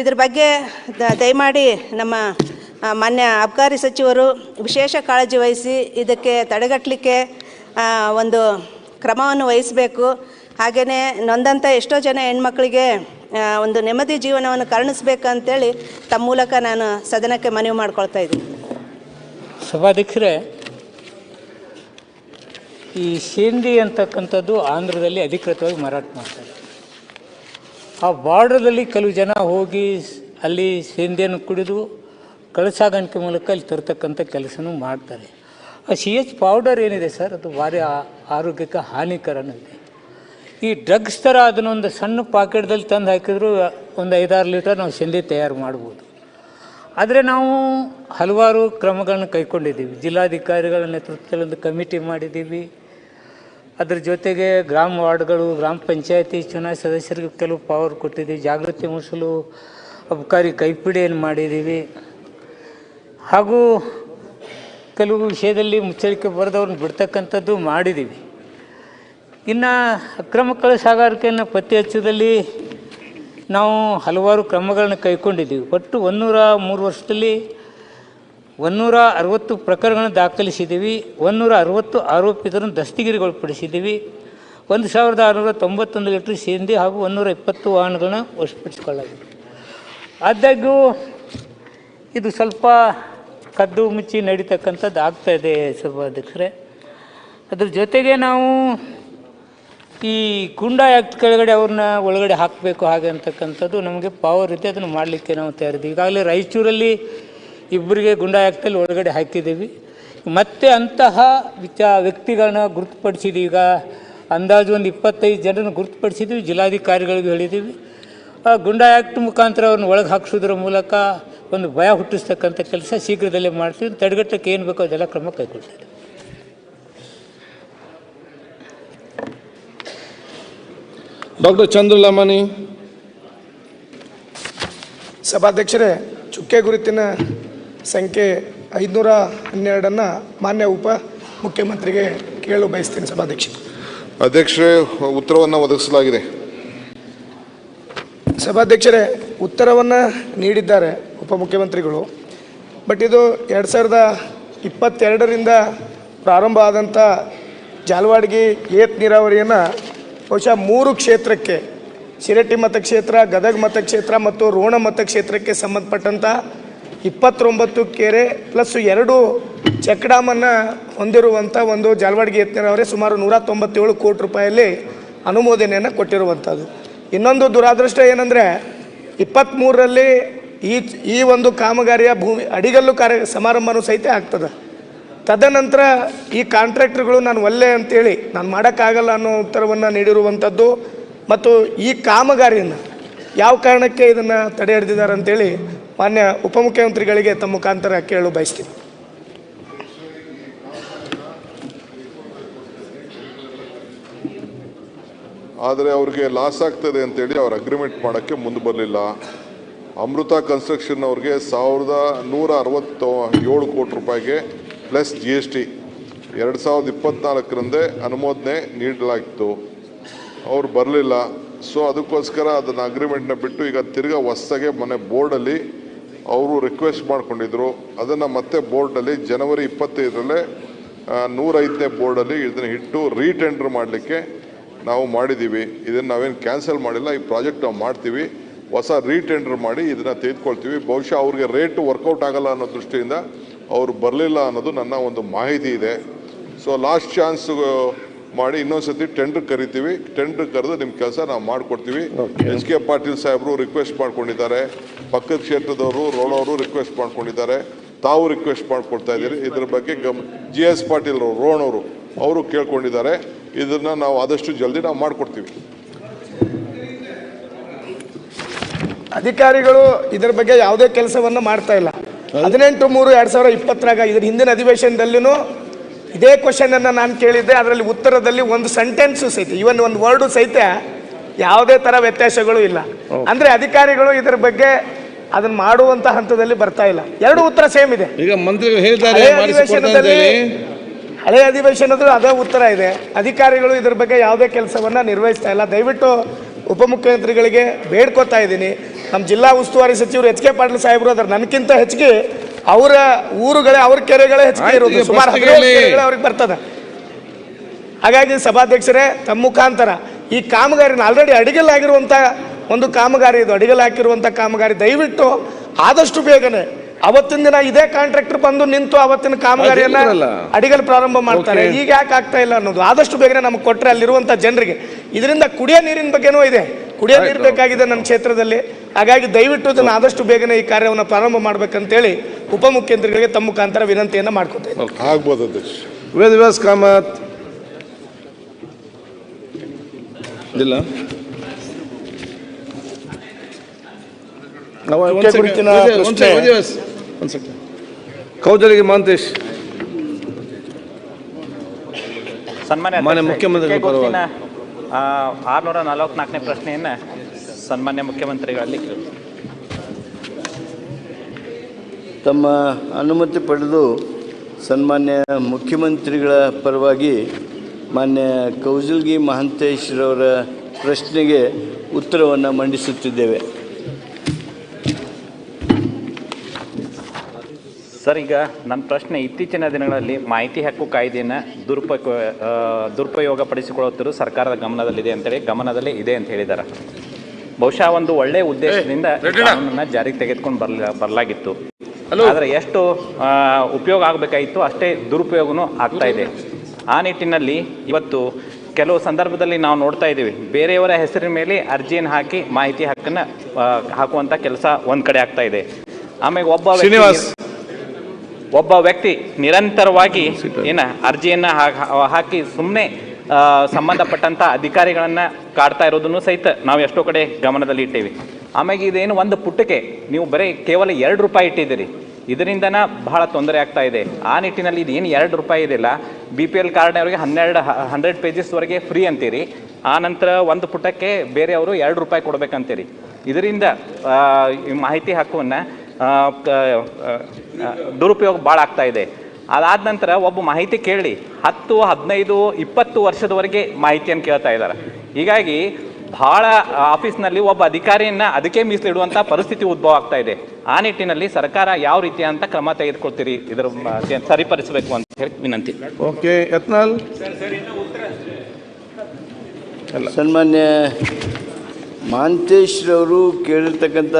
S8: ಇದ್ರ ಬಗ್ಗೆ ದಯಮಾಡಿ ನಮ್ಮ ಮಾನ್ಯ ಅಬಕಾರಿ ಸಚಿವರು ವಿಶೇಷ ಕಾಳಜಿ ವಹಿಸಿ ಇದಕ್ಕೆ ತಡೆಗಟ್ಟಲಿಕ್ಕೆ ಒಂದು ಕ್ರಮವನ್ನು ವಹಿಸಬೇಕು. ಹಾಗೆಯೇ ನೊಂದಂಥ ಎಷ್ಟೋ ಜನ ಹೆಣ್ಮಕ್ಳಿಗೆ ಒಂದು ನೆಮ್ಮದಿ ಜೀವನವನ್ನು ಕರುಣಿಸ್ಬೇಕಂತೇಳಿ ತಮ್ಮ ಮೂಲಕ ನಾನು ಸದನಕ್ಕೆ ಮನವಿ ಮಾಡ್ಕೊಳ್ತಾ ಇದ್ದೀನಿ.
S9: ಸಭಾಧ್ಯಕ್ಷರೇ, ಈ ಸೇಂದಿ ಅಂತಕ್ಕಂಥದ್ದು ಆಂಧ್ರದಲ್ಲಿ ಅಧಿಕೃತವಾಗಿ ಮಾರಾಟ ಮಾಡ್ತಾರೆ. ಆ ಬಾರ್ಡರ್ದಲ್ಲಿ ಕೆಲವು ಜನ ಹೋಗಿ ಅಲ್ಲಿ ಸೇಂದಿಯನ್ನು ಕುಡಿದು ಕಳಸಾಗಾಣಿಕೆ ಮೂಲಕ ಅಲ್ಲಿ ತರತಕ್ಕಂಥ ಕೆಲಸನೂ ಮಾಡ್ತಾರೆ. ಆ ಸಿ ಎಚ್ ಪೌಡರ್ ಏನಿದೆ ಸರ್, ಅದು ಭಾರಿ ಆರೋಗ್ಯಕ್ಕೆ ಹಾನಿಕರನೂ ಇದೆ ಈ ಡ್ರಗ್ಸ್ ಥರ ಅದನ್ನೊಂದು ಸಣ್ಣ ಪಾಕೆಟ್ದಲ್ಲಿ ತಂದು ಹಾಕಿದ್ರು ಒಂದು ಐದಾರು ಲೀಟರ್ ನಾವು ಸೇಂದಿ ತಯಾರು ಮಾಡ್ಬೋದು. ಆದರೆ ನಾವು ಹಲವಾರು ಕ್ರಮಗಳನ್ನು ಕೈಗೊಂಡಿದ್ದೀವಿ ಜಿಲ್ಲಾಧಿಕಾರಿಗಳ ನೇತೃತ್ವದಲ್ಲಿ ಒಂದು ಕಮಿಟಿ ಮಾಡಿದ್ದೀವಿ. ಅದ್ರ ಜೊತೆಗೆ ಗ್ರಾಮ ವಾರ್ಡ್ಗಳು, ಗ್ರಾಮ ಪಂಚಾಯತಿ ಚುನಾಯಿತ ಸದಸ್ಯರಿಗೆ ಕೆಲವು ಪವರ್ ಕೊಟ್ಟಿದ್ದೀವಿ. ಜಾಗೃತಿ ಮೂಡಿಸಲು ಅಬಕಾರಿ ಕೈಪಿಡಿಯನ್ನು ಮಾಡಿದ್ದೀವಿ. ಹಾಗೂ ಕೆಲವು ವಿಷಯದಲ್ಲಿ ಮುಚ್ಚಳಿಕೆ ಬರೆದವ್ರನ್ನ ಬಿಡ್ತಕ್ಕಂಥದ್ದು ಮಾಡಿದ್ದೀವಿ. ಇನ್ನು ಅಕ್ರಮ ಕಳಸಾಗಾರಿಕೆಯನ್ನು ಸಾಗಾರಿಕೆಯನ್ನು ಪತ್ತೆ ಹಚ್ಚೋದಲ್ಲಿ ನಾವು ಹಲವಾರು ಕ್ರಮಗಳನ್ನು ಕೈಗೊಂಡಿದ್ದೀವಿ. ಒಟ್ಟು ಒಂದೂರ ಮೂರು ವರ್ಷದಲ್ಲಿ ಒಂದೂರ ಅರವತ್ತು ಪ್ರಕರಣಗಳನ್ನು ದಾಖಲಿಸಿದ್ದೀವಿ. ಒಂದೂರ ಅರವತ್ತು ಆರೋಪಿತರನ್ನು ದಸ್ತಿಗಿರಿಗೊಳಪಡಿಸಿದ್ದೀವಿ ಒಂದು ಸಾವಿರದ ಆರುನೂರ ತೊಂಬತ್ತೊಂದು ಲೀಟ್ರ್ ಸೇಂದಿ ಹಾಗೂ ಒಂದೂರ ಇಪ್ಪತ್ತು ವಾಹನಗಳನ್ನ ವಶಪಡಿಸಿಕೊಳ್ಳಲಾಗಿದೆ. ಆದಾಗ್ಯೂ ಇದು ಸ್ವಲ್ಪ ಕದ್ದು ಮುಚ್ಚಿ ನಡೀತಕ್ಕಂಥದ್ದು ಆಗ್ತಾಯಿದೆ ಸಭಾಧ್ಯಕ್ಷರೇ. ಅದ್ರ ಜೊತೆಗೆ ನಾವು ಈ ಗುಂಡಾ ಆ್ಯಕ್ಟ್ ಕೆಳಗಡೆ ಅವ್ರನ್ನ ಒಳಗಡೆ ಹಾಕಬೇಕು ಹಾಗೆ ಅಂತಕ್ಕಂಥದ್ದು ನಮಗೆ ಪವರ್ ಇದೆ, ಅದನ್ನು ಮಾಡಲಿಕ್ಕೆ ನಾವು ತಯಾರಿದ್ದೀವಿ. ಈಗಾಗಲೇ ರಾಯಚೂರಲ್ಲಿ ಇಬ್ಬರಿಗೆ ಗುಂಡಾ ಆ್ಯಕ್ಟಲ್ಲಿ ಒಳಗಡೆ ಹಾಕಿದ್ದೀವಿ. ಮತ್ತೆ ಅಂತಹ ವಿಚ, ವ್ಯಕ್ತಿಗಳನ್ನ ಗುರುತುಪಡಿಸಿದ್ದೀವಿ. ಈಗ ಅಂದಾಜು ಒಂದು ಇಪ್ಪತ್ತೈದು ಜನರನ್ನು ಗುರುತುಪಡಿಸಿದ್ದೀವಿ, ಜಿಲ್ಲಾಧಿಕಾರಿಗಳಿಗೆ ಹೇಳಿದ್ದೀವಿ. ಆ ಗುಂಡಾ ಆ್ಯಕ್ಟ್ ಮುಖಾಂತರ ಅವ್ರನ್ನ ಒಳಗೆ ಹಾಕಿಸೋದ್ರ ಮೂಲಕ ಒಂದು ಭಯ ಹುಟ್ಟಿಸ್ತಕ್ಕಂಥ ಕೆಲಸ ಶೀಘ್ರದಲ್ಲೇ ಮಾಡ್ತೀವಿ. ತಡೆಗಟ್ಟಕ್ಕೆ ಏನು ಬೇಕೋ ಅದೆಲ್ಲ ಕ್ರಮ ಕೈಗೊಳ್ತೀವಿ
S2: ಡಾಕ್ಟರ್ ಚಂದ್ರಲಮಣಿ.
S10: ಸಭಾಧ್ಯಕ್ಷರೇ ಚುಕ್ಕೆ ಗುರುತಿನ ಸಂಖ್ಯೆ ಐದುನೂರ ಹನ್ನೆರಡನ್ನು ಮಾನ್ಯ ಉಪ ಮುಖ್ಯಮಂತ್ರಿಗೆ ಕೇಳಲು ಬಯಸ್ತೀನಿ ಸಭಾಧ್ಯಕ್ಷ.
S4: ಅಧ್ಯಕ್ಷರೇ ಉತ್ತರವನ್ನು ಒದಗಿಸಲಾಗಿದೆ.
S10: ಸಭಾಧ್ಯಕ್ಷರೇ ಉತ್ತರವನ್ನು ನೀಡಿದ್ದಾರೆ ಉಪಮುಖ್ಯಮಂತ್ರಿಗಳು ಬಟ್ ಇದು ಎರಡು ಸಾವಿರದ ಇಪ್ಪತ್ತೆರಡರಿಂದ ಪ್ರಾರಂಭ ಆದಂಥ ಜಾಲವಾಡಗಿ ಏತ್ ನೀರಾವರಿಯನ್ನು ಬಹುಶಃ ಮೂರು ಕ್ಷೇತ್ರಕ್ಕೆ ಶಿರಟ್ಟಿ ಮತಕ್ಷೇತ್ರ, ಗದಗ ಮತಕ್ಷೇತ್ರ ಮತ್ತು ರೋಣ ಮತಕ್ಷೇತ್ರಕ್ಕೆ ಸಂಬಂಧಪಟ್ಟಂಥ ಇಪ್ಪತ್ತೊಂಬತ್ತು ಕೆರೆ ಪ್ಲಸ್ ಎರಡು ಚೆಕ್ಡಾಮನ್ನು ಹೊಂದಿರುವಂಥ ಒಂದು ಜಾಲವಾಡ್ಗಿ ಯತ್ನರವರೇ ಸುಮಾರು ನೂರ ತೊಂಬತ್ತೇಳು ಕೋಟಿ ರೂಪಾಯಲ್ಲಿ ಅನುಮೋದನೆಯನ್ನು ಕೊಟ್ಟಿರುವಂಥದ್ದು ಇನ್ನೊಂದು ದುರಾದೃಷ್ಟ ಏನಂದರೆ ಇಪ್ಪತ್ತ್ಮೂರರಲ್ಲಿ ಈ ಈ ಒಂದು ಕಾಮಗಾರಿಯ ಭೂಮಿ ಅಡಿಗಲ್ಲು ಕಾರ್ಯ ಸಮಾರಂಭನೂ ಸಹಿತ ಆಗ್ತದೆ. ತದನಂತರ ಈ ಕಾಂಟ್ರಾಕ್ಟ್ರ್ಗಳು ನಾನು ಒಲ್ಲೆ ಅಂತೇಳಿ ನಾನು ಮಾಡೋಕ್ಕಾಗಲ್ಲ ಅನ್ನೋ ಉತ್ತರವನ್ನು ನೀಡಿರುವಂಥದ್ದು ಮತ್ತು ಈ ಕಾಮಗಾರಿಯನ್ನು ಯಾವ ಕಾರಣಕ್ಕೆ ಇದನ್ನು ತಡೆ ಹಿಡಿದಿದ್ದಾರೆ ಅಂತೇಳಿ ಮಾನ್ಯ ಉಪಮುಖ್ಯಮಂತ್ರಿಗಳಿಗೆ ತಮ್ಮ ಮುಖಾಂತರ ಕೇಳಲು ಬಯಸ್ತೀನಿ.
S4: ಆದರೆ ಅವ್ರಿಗೆ ಲಾಸ್ ಆಗ್ತದೆ ಅಂತೇಳಿ ಅವ್ರು ಅಗ್ರಿಮೆಂಟ್ ಮಾಡೋಕ್ಕೆ ಮುಂದೆ ಬರಲಿಲ್ಲ. ಅಮೃತ ಕನ್ಸ್ಟ್ರಕ್ಷನ್ ಅವ್ರಿಗೆ ಸಾವಿರದ ನೂರ ಅರವತ್ತು ಏಳು ಕೋಟಿ ರೂಪಾಯಿಗೆ ಪ್ಲಸ್ ಜಿ ಎಸ್ ಟಿ ಎರಡು ಸಾವಿರದ ಇಪ್ಪತ್ನಾಲ್ಕರಂದೇ ಅನುಮೋದನೆ ನೀಡಲಾಗಿತ್ತು. ಅವ್ರು ಬರಲಿಲ್ಲ. ಸೊ ಅದಕ್ಕೋಸ್ಕರ ಅದನ್ನು ಅಗ್ರಿಮೆಂಟ್ನ ಬಿಟ್ಟು ಈಗ ತಿರ್ಗಾ ಹೊಸ್ದಾಗೆ ಮೊನ್ನೆ ಬೋರ್ಡಲ್ಲಿ ಅವರು ರಿಕ್ವೆಸ್ಟ್ ಮಾಡ್ಕೊಂಡಿದ್ರು. ಅದನ್ನು ಮತ್ತೆ ಬೋರ್ಡಲ್ಲಿ ಜನವರಿ ಇಪ್ಪತ್ತೈದರಲ್ಲೇ ನೂರೈದನೇ ಬೋರ್ಡಲ್ಲಿ ಇದನ್ನು ಇಟ್ಟು ರೀಟೆಂಡರ್ ಮಾಡಲಿಕ್ಕೆ ನಾವು ಮಾಡಿದ್ದೀವಿ ಇದನ್ನು ನಾವೇನು ಕ್ಯಾನ್ಸಲ್ ಮಾಡಿಲ್ಲ. ಈ ಪ್ರಾಜೆಕ್ಟ್ ನಾವು ಮಾಡ್ತೀವಿ. ಹೊಸ ರೀಟೆಂಡರ್ ಮಾಡಿ ಇದನ್ನು ತೆಗೆದುಕೊಳ್ತೀವಿ. ಬಹುಶಃ ಅವ್ರಿಗೆ ರೇಟು ವರ್ಕೌಟ್ ಆಗಲ್ಲ ಅನ್ನೋ ದೃಷ್ಟಿಯಿಂದ ಅವರು ಬರಲಿಲ್ಲ ಅನ್ನೋದು ನನ್ನ ಒಂದು ಮಾಹಿತಿ ಇದೆ. ಸೊ ಲಾಸ್ಟ್ ಚಾನ್ಸ್ ಮಾಡಿ ಇನ್ನೊಂದು ಇನ್ನೊಂದ್ಸತಿ ಟೆಂಡರ್ ಕರಿತೀವಿ. ಟೆಂಡರ್ ಕರೆದು ನಿಮ್ಮ ಕೆಲಸ ನಾವು ಮಾಡಿಕೊಡ್ತೀವಿ. ಎಸ್ ಕೆ ಪಾಟೀಲ್ ಸಾಹೇಬರು ರಿಕ್ವೆಸ್ಟ್ ಮಾಡ್ಕೊಂಡಿದ್ದಾರೆ. ಪಕ್ಕದ ಕ್ಷೇತ್ರದವರು ರೋಣವರು ರಿಕ್ವೆಸ್ಟ್ ಮಾಡ್ಕೊಂಡಿದ್ದಾರೆ. ತಾವು ರಿಕ್ವೆಸ್ಟ್ ಮಾಡ್ಕೊಡ್ತಾ ಇದ್ದೀರಿ. ಇದ್ರ ಬಗ್ಗೆ ಗಮ್ ಜಿ ಎಸ್ ಪಾಟೀಲ್ ರೋಣವರು ಅವರು ಕೇಳ್ಕೊಂಡಿದ್ದಾರೆ. ಇದನ್ನು ನಾವು ಆದಷ್ಟು ಜಲ್ದಿ ನಾವು ಮಾಡಿಕೊಡ್ತೀವಿ.
S10: ಅಧಿಕಾರಿಗಳು ಇದರ ಬಗ್ಗೆ ಯಾವುದೇ ಕೆಲಸವನ್ನು ಮಾಡ್ತಾ ಇಲ್ಲ. ಹದಿನೆಂಟು ಮೂರು ಎರಡು ಸಾವಿರ ಇಪ್ಪತ್ತರಾಗ ಇದ್ರ ಹಿಂದಿನ ಅಧಿವೇಶನದಲ್ಲಿನೂ ಇದೇ ಕ್ವಶನ್ ಅನ್ನ ನಾನು ಕೇಳಿದ್ದೆ. ಅದರಲ್ಲಿ ಉತ್ತರದಲ್ಲಿ ಒಂದು ಸೆಂಟೆನ್ಸು ಸಹಿತ ಇವನ್ ಒಂದು ವರ್ಡು ಸಹಿತ ಯಾವುದೇ ತರ ವ್ಯತ್ಯಾಸಗಳು ಇಲ್ಲ. ಅಂದ್ರೆ ಅಧಿಕಾರಿಗಳು ಇದರ ಬಗ್ಗೆ ಅದನ್ನ ಮಾಡುವಂತ ಹಂತದಲ್ಲಿ ಬರ್ತಾ ಇಲ್ಲ. ಎರಡು ಉತ್ತರ ಸೇಮ್ ಇದೆ.
S2: ಈಗ ಮಂತ್ರಿಗಳು ಹೇಳಿದ್ದಾರೆ
S10: ಅಧಿವೇಶನದಲ್ಲಿ
S2: ಹೇಳಿ.
S10: ಹಳೆ ಅಧಿವೇಶನದ ಅದೇ ಉತ್ತರ ಇದೆ. ಅಧಿಕಾರಿಗಳು ಇದ್ರ ಬಗ್ಗೆ ಯಾವುದೇ ಕೆಲಸವನ್ನು ನಿರ್ವಹಿಸ್ತಾ ಇಲ್ಲ. ದಯವಿಟ್ಟು ಉಪಮುಖ್ಯಮಂತ್ರಿಗಳಿಗೆ ಬೇಡ್ಕೋತಾ ಇದ್ದೀನಿ. ನಮ್ಮ ಜಿಲ್ಲಾ ಉಸ್ತುವಾರಿ ಸಚಿವರು ಎಚ್ ಕೆ ಪಾಟೀಲ್ ಸಾಹೇಬರು ಅದ್ರ. ನನಗಿಂತ ಹೆಚ್ಚಿಗೆ ಅವರ ಊರುಗಳೇ ಅವ್ರ ಕೆರೆಗಳೇ ಹೆಚ್ಚಿಗೆ ಇರೋದು. ಸುಮಾರು ಅವ್ರಿಗೆ ಬರ್ತದೆ. ಹಾಗಾಗಿ ಸಭಾಧ್ಯಕ್ಷರೇ ತಮ್ಮ ಮುಖಾಂತರ ಈ ಕಾಮಗಾರಿನ ಆಲ್ರೆಡಿ ಅಡಿಗಲಾಗಿರುವಂಥ ಒಂದು ಕಾಮಗಾರಿ ಇದು. ಅಡಿಗಲ್ ಹಾಕಿರುವಂಥ ಕಾಮಗಾರಿ. ದಯವಿಟ್ಟು ಆದಷ್ಟು ಬೇಗನೆ ಅವತ್ತಿನ ದಿನ ಇದೇ ಕಾಂಟ್ರಾಕ್ಟರ್ ಬಂದು ನಿಂತು ಅವತ್ತಿನ ಕಾಮಗಾರಿಯನ್ನ
S2: ಅಡಿಗಲು
S10: ಅಡಿಗಲ್ ಪ್ರಾರಂಭ ಮಾಡ್ತಾರೆ. ಈಗ ಯಾಕೆ ಆಗ್ತಾ ಇಲ್ಲ ಅನ್ನೋದು ಆದಷ್ಟು ಬೇಗನೆ ನಮಗೆ ಕೊಟ್ಟರೆ ಅಲ್ಲಿರುವಂಥ ಜನರಿಗೆ. ಇದರಿಂದ ಕುಡಿಯೋ ನೀರಿನ ಬಗ್ಗೆನೂ ಇದೆ. ಕುಡಿಯೋ ನೀರು ಬೇಕಾಗಿದೆ ನಮ್ಮ ಕ್ಷೇತ್ರದಲ್ಲಿ. ಹಾಗಾಗಿ ದಯವಿಟ್ಟು ಇದನ್ನು ಆದಷ್ಟು ಬೇಗನೆ ಈ ಕಾರ್ಯವನ್ನು ಪ್ರಾರಂಭ ಮಾಡಬೇಕಂತೇಳಿ ಉಪಮುಖ್ಯಮಂತ್ರಿಗಳಿಗೆ ತಮ್ಮ ಮುಖಾಂತರ ವಿನಂತಿಯನ್ನು ಮಾಡ್ಕೊತೇನೆ.
S4: ಆಗ್ಬೋದು ಅಧ್ಯಕ್ಷ.
S2: ವೇದ ವ್ಯಾಸ್ ಕಾಮತ್. ಇಲ್ಲ. ಕೌಜಲಿಗೆ ಮಹಂತೇಶ್
S5: ಸನ್ಮಾನ್ಯ
S2: ಮಾನ್ಯ ಮುಖ್ಯಮಂತ್ರಿಗಳ ಪರವಾಗಿ.
S5: ಆ, ಆರ್ನೂರ ನಲವತ್ನಾಲ್ಕನೇ ಪ್ರಶ್ನೆಯನ್ನು ಸನ್ಮಾನ್ಯ ಮುಖ್ಯಮಂತ್ರಿಗಳಲ್ಲಿ ಕೇಳಿ.
S7: ತಮ್ಮ ಅನುಮತಿ ಪಡೆದು ಸನ್ಮಾನ್ಯ ಮುಖ್ಯಮಂತ್ರಿಗಳ ಪರವಾಗಿ ಮಾನ್ಯ ಕೌಜಲ್ಗಿ ಮಹಂತೇಶ್ರವರ ಪ್ರಶ್ನೆಗೆ ಉತ್ತರವನ್ನು ಮಂಡಿಸುತ್ತಿದ್ದೇವೆ.
S5: ಸರ್ ಈಗ ನನ್ನ ಪ್ರಶ್ನೆ ಇತ್ತೀಚಿನ ದಿನಗಳಲ್ಲಿ ಮಾಹಿತಿ ಹಕ್ಕು ಕಾಯ್ದೆಯನ್ನು ದುರುಪಯೋಗ ಆ, ದುರುಪಯೋಗ ಪಡಿಸಿಕೊಳ್ಳುತ್ತಿರುವುದು ಸರ್ಕಾರದ ಗಮನದಲ್ಲಿದೆ ಅಂತೇಳಿ ಗಮನದಲ್ಲೇ ಇದೆ ಅಂತ ಹೇಳಿದ್ದಾರೆ ಬಹುಶಃ ಒಂದು ಒಳ್ಳೆ ಉದ್ದೇಶದಿಂದ ಕಾನೂನನ್ನ ಜಾರಿಗೆ ತೆಗೆದುಕೊಂಡು ಬರ್ಲ ಬರಲಾಗಿತ್ತು. ಆದರೆ ಎಷ್ಟು ಉಪಯೋಗ ಆಗಬೇಕಾಗಿತ್ತು ಅಷ್ಟೇ ದುರುಪಯೋಗನೂ ಆಗ್ತಾ ಇದೆ. ಆ ನಿಟ್ಟಿನಲ್ಲಿ ಇವತ್ತು ಕೆಲವು ಸಂದರ್ಭದಲ್ಲಿ ನಾವು ನೋಡ್ತಾ ಇದ್ದೀವಿ. ಬೇರೆಯವರ ಹೆಸರಿನ ಮೇಲೆ ಅರ್ಜಿಯನ್ನು ಹಾಕಿ ಮಾಹಿತಿ ಹಕ್ಕನ್ನು ಹಾಕುವಂಥ ಕೆಲಸ ಒಂದು ಕಡೆ ಆಗ್ತಾ ಇದೆ. ಆಮೇಲೆ ಒಬ್ಬ ಒಬ್ಬ ವ್ಯಕ್ತಿ ನಿರಂತರವಾಗಿ ಏನ ಅರ್ಜಿಯನ್ನ ಹಾಕಿ ಸುಮ್ಮನೆ ಸಂಬಂಧಪಟ್ಟಂತ ಅಧಿಕಾರಿಗಳನ್ನು ಕಾಡ್ತಾ ಇರೋದನ್ನು ಸಹಿತ ನಾವು ಎಷ್ಟೋ ಕಡೆ ಗಮನದಲ್ಲಿ ಇಟ್ಟೇವೆ. ಆಮೇಲೆ ಇದೇನು ಒಂದು ಪುಟಕ್ಕೆ ನೀವು ಬರೀ ಕೇವಲ ಎರಡು ರೂಪಾಯಿ ಇಟ್ಟಿದ್ದೀರಿ. ಇದರಿಂದನ ಬಹಳ ತೊಂದರೆ ಆಗ್ತಾ ಇದೆ. ಆ ನಿಟ್ಟಿನಲ್ಲಿ ಇದೇನು ಎರಡು ರೂಪಾಯಿ ಇದಿಲ್ಲ. ಬಿ ಪಿ ಎಲ್ ಕಾರ್ಡ್ನವರಿಗೆ ಹನ್ನೆರಡು ಹಂಡ್ರೆಡ್ ಪೇಜಸ್ವರೆಗೆ ಫ್ರೀ ಅಂತೀರಿ. ಆ ನಂತರ ಒಂದು ಪುಟಕ್ಕೆ ಬೇರೆಯವರು ಎರಡು ರೂಪಾಯಿ ಕೊಡಬೇಕಂತೀರಿ. ಇದರಿಂದ ಮಾಹಿತಿ ಆ, ದುರುಪಯೋಗ ಭಾಳ ಆಗ್ತಾ ಇದೆ. ಅದಾದ ನಂತರ ಒಬ್ಬ ಮಾಹಿತಿ ಕೇಳಿ ಹತ್ತು ಹದಿನೈದು ಇಪ್ಪತ್ತು ವರ್ಷದವರೆಗೆ ಮಾಹಿತಿಯನ್ನು ಕೇಳ್ತಾ ಇದ್ದಾರೆ. ಹೀಗಾಗಿ ಭಾಳ ಆಫೀಸ್ನಲ್ಲಿ ಒಬ್ಬ ಅಧಿಕಾರಿಯನ್ನ ಅದಕ್ಕೆ ಮೀಸಲಿಡುವಂಥ ಪರಿಸ್ಥಿತಿ ಉದ್ಭವ ಆಗ್ತಾ ಇದೆ. ಆ ನಿಟ್ಟಿನಲ್ಲಿ ಸರ್ಕಾರ ಯಾವ ರೀತಿಯಂತ ಕ್ರಮ ತೆಗೆದುಕೊಳ್ತೀರಿ? ಇದರ ಸರಿಪಡಿಸಬೇಕು ಅಂತ ಹೇಳಿ ವಿನಂತಿ.
S2: ಓಕೆ ಯತ್ನಾಲ್?
S7: ಸನ್ಮಾನ್ಯ ಮಹಾಂತೇಶ್ರವರು ಕೇಳಿರ್ತಕ್ಕಂಥ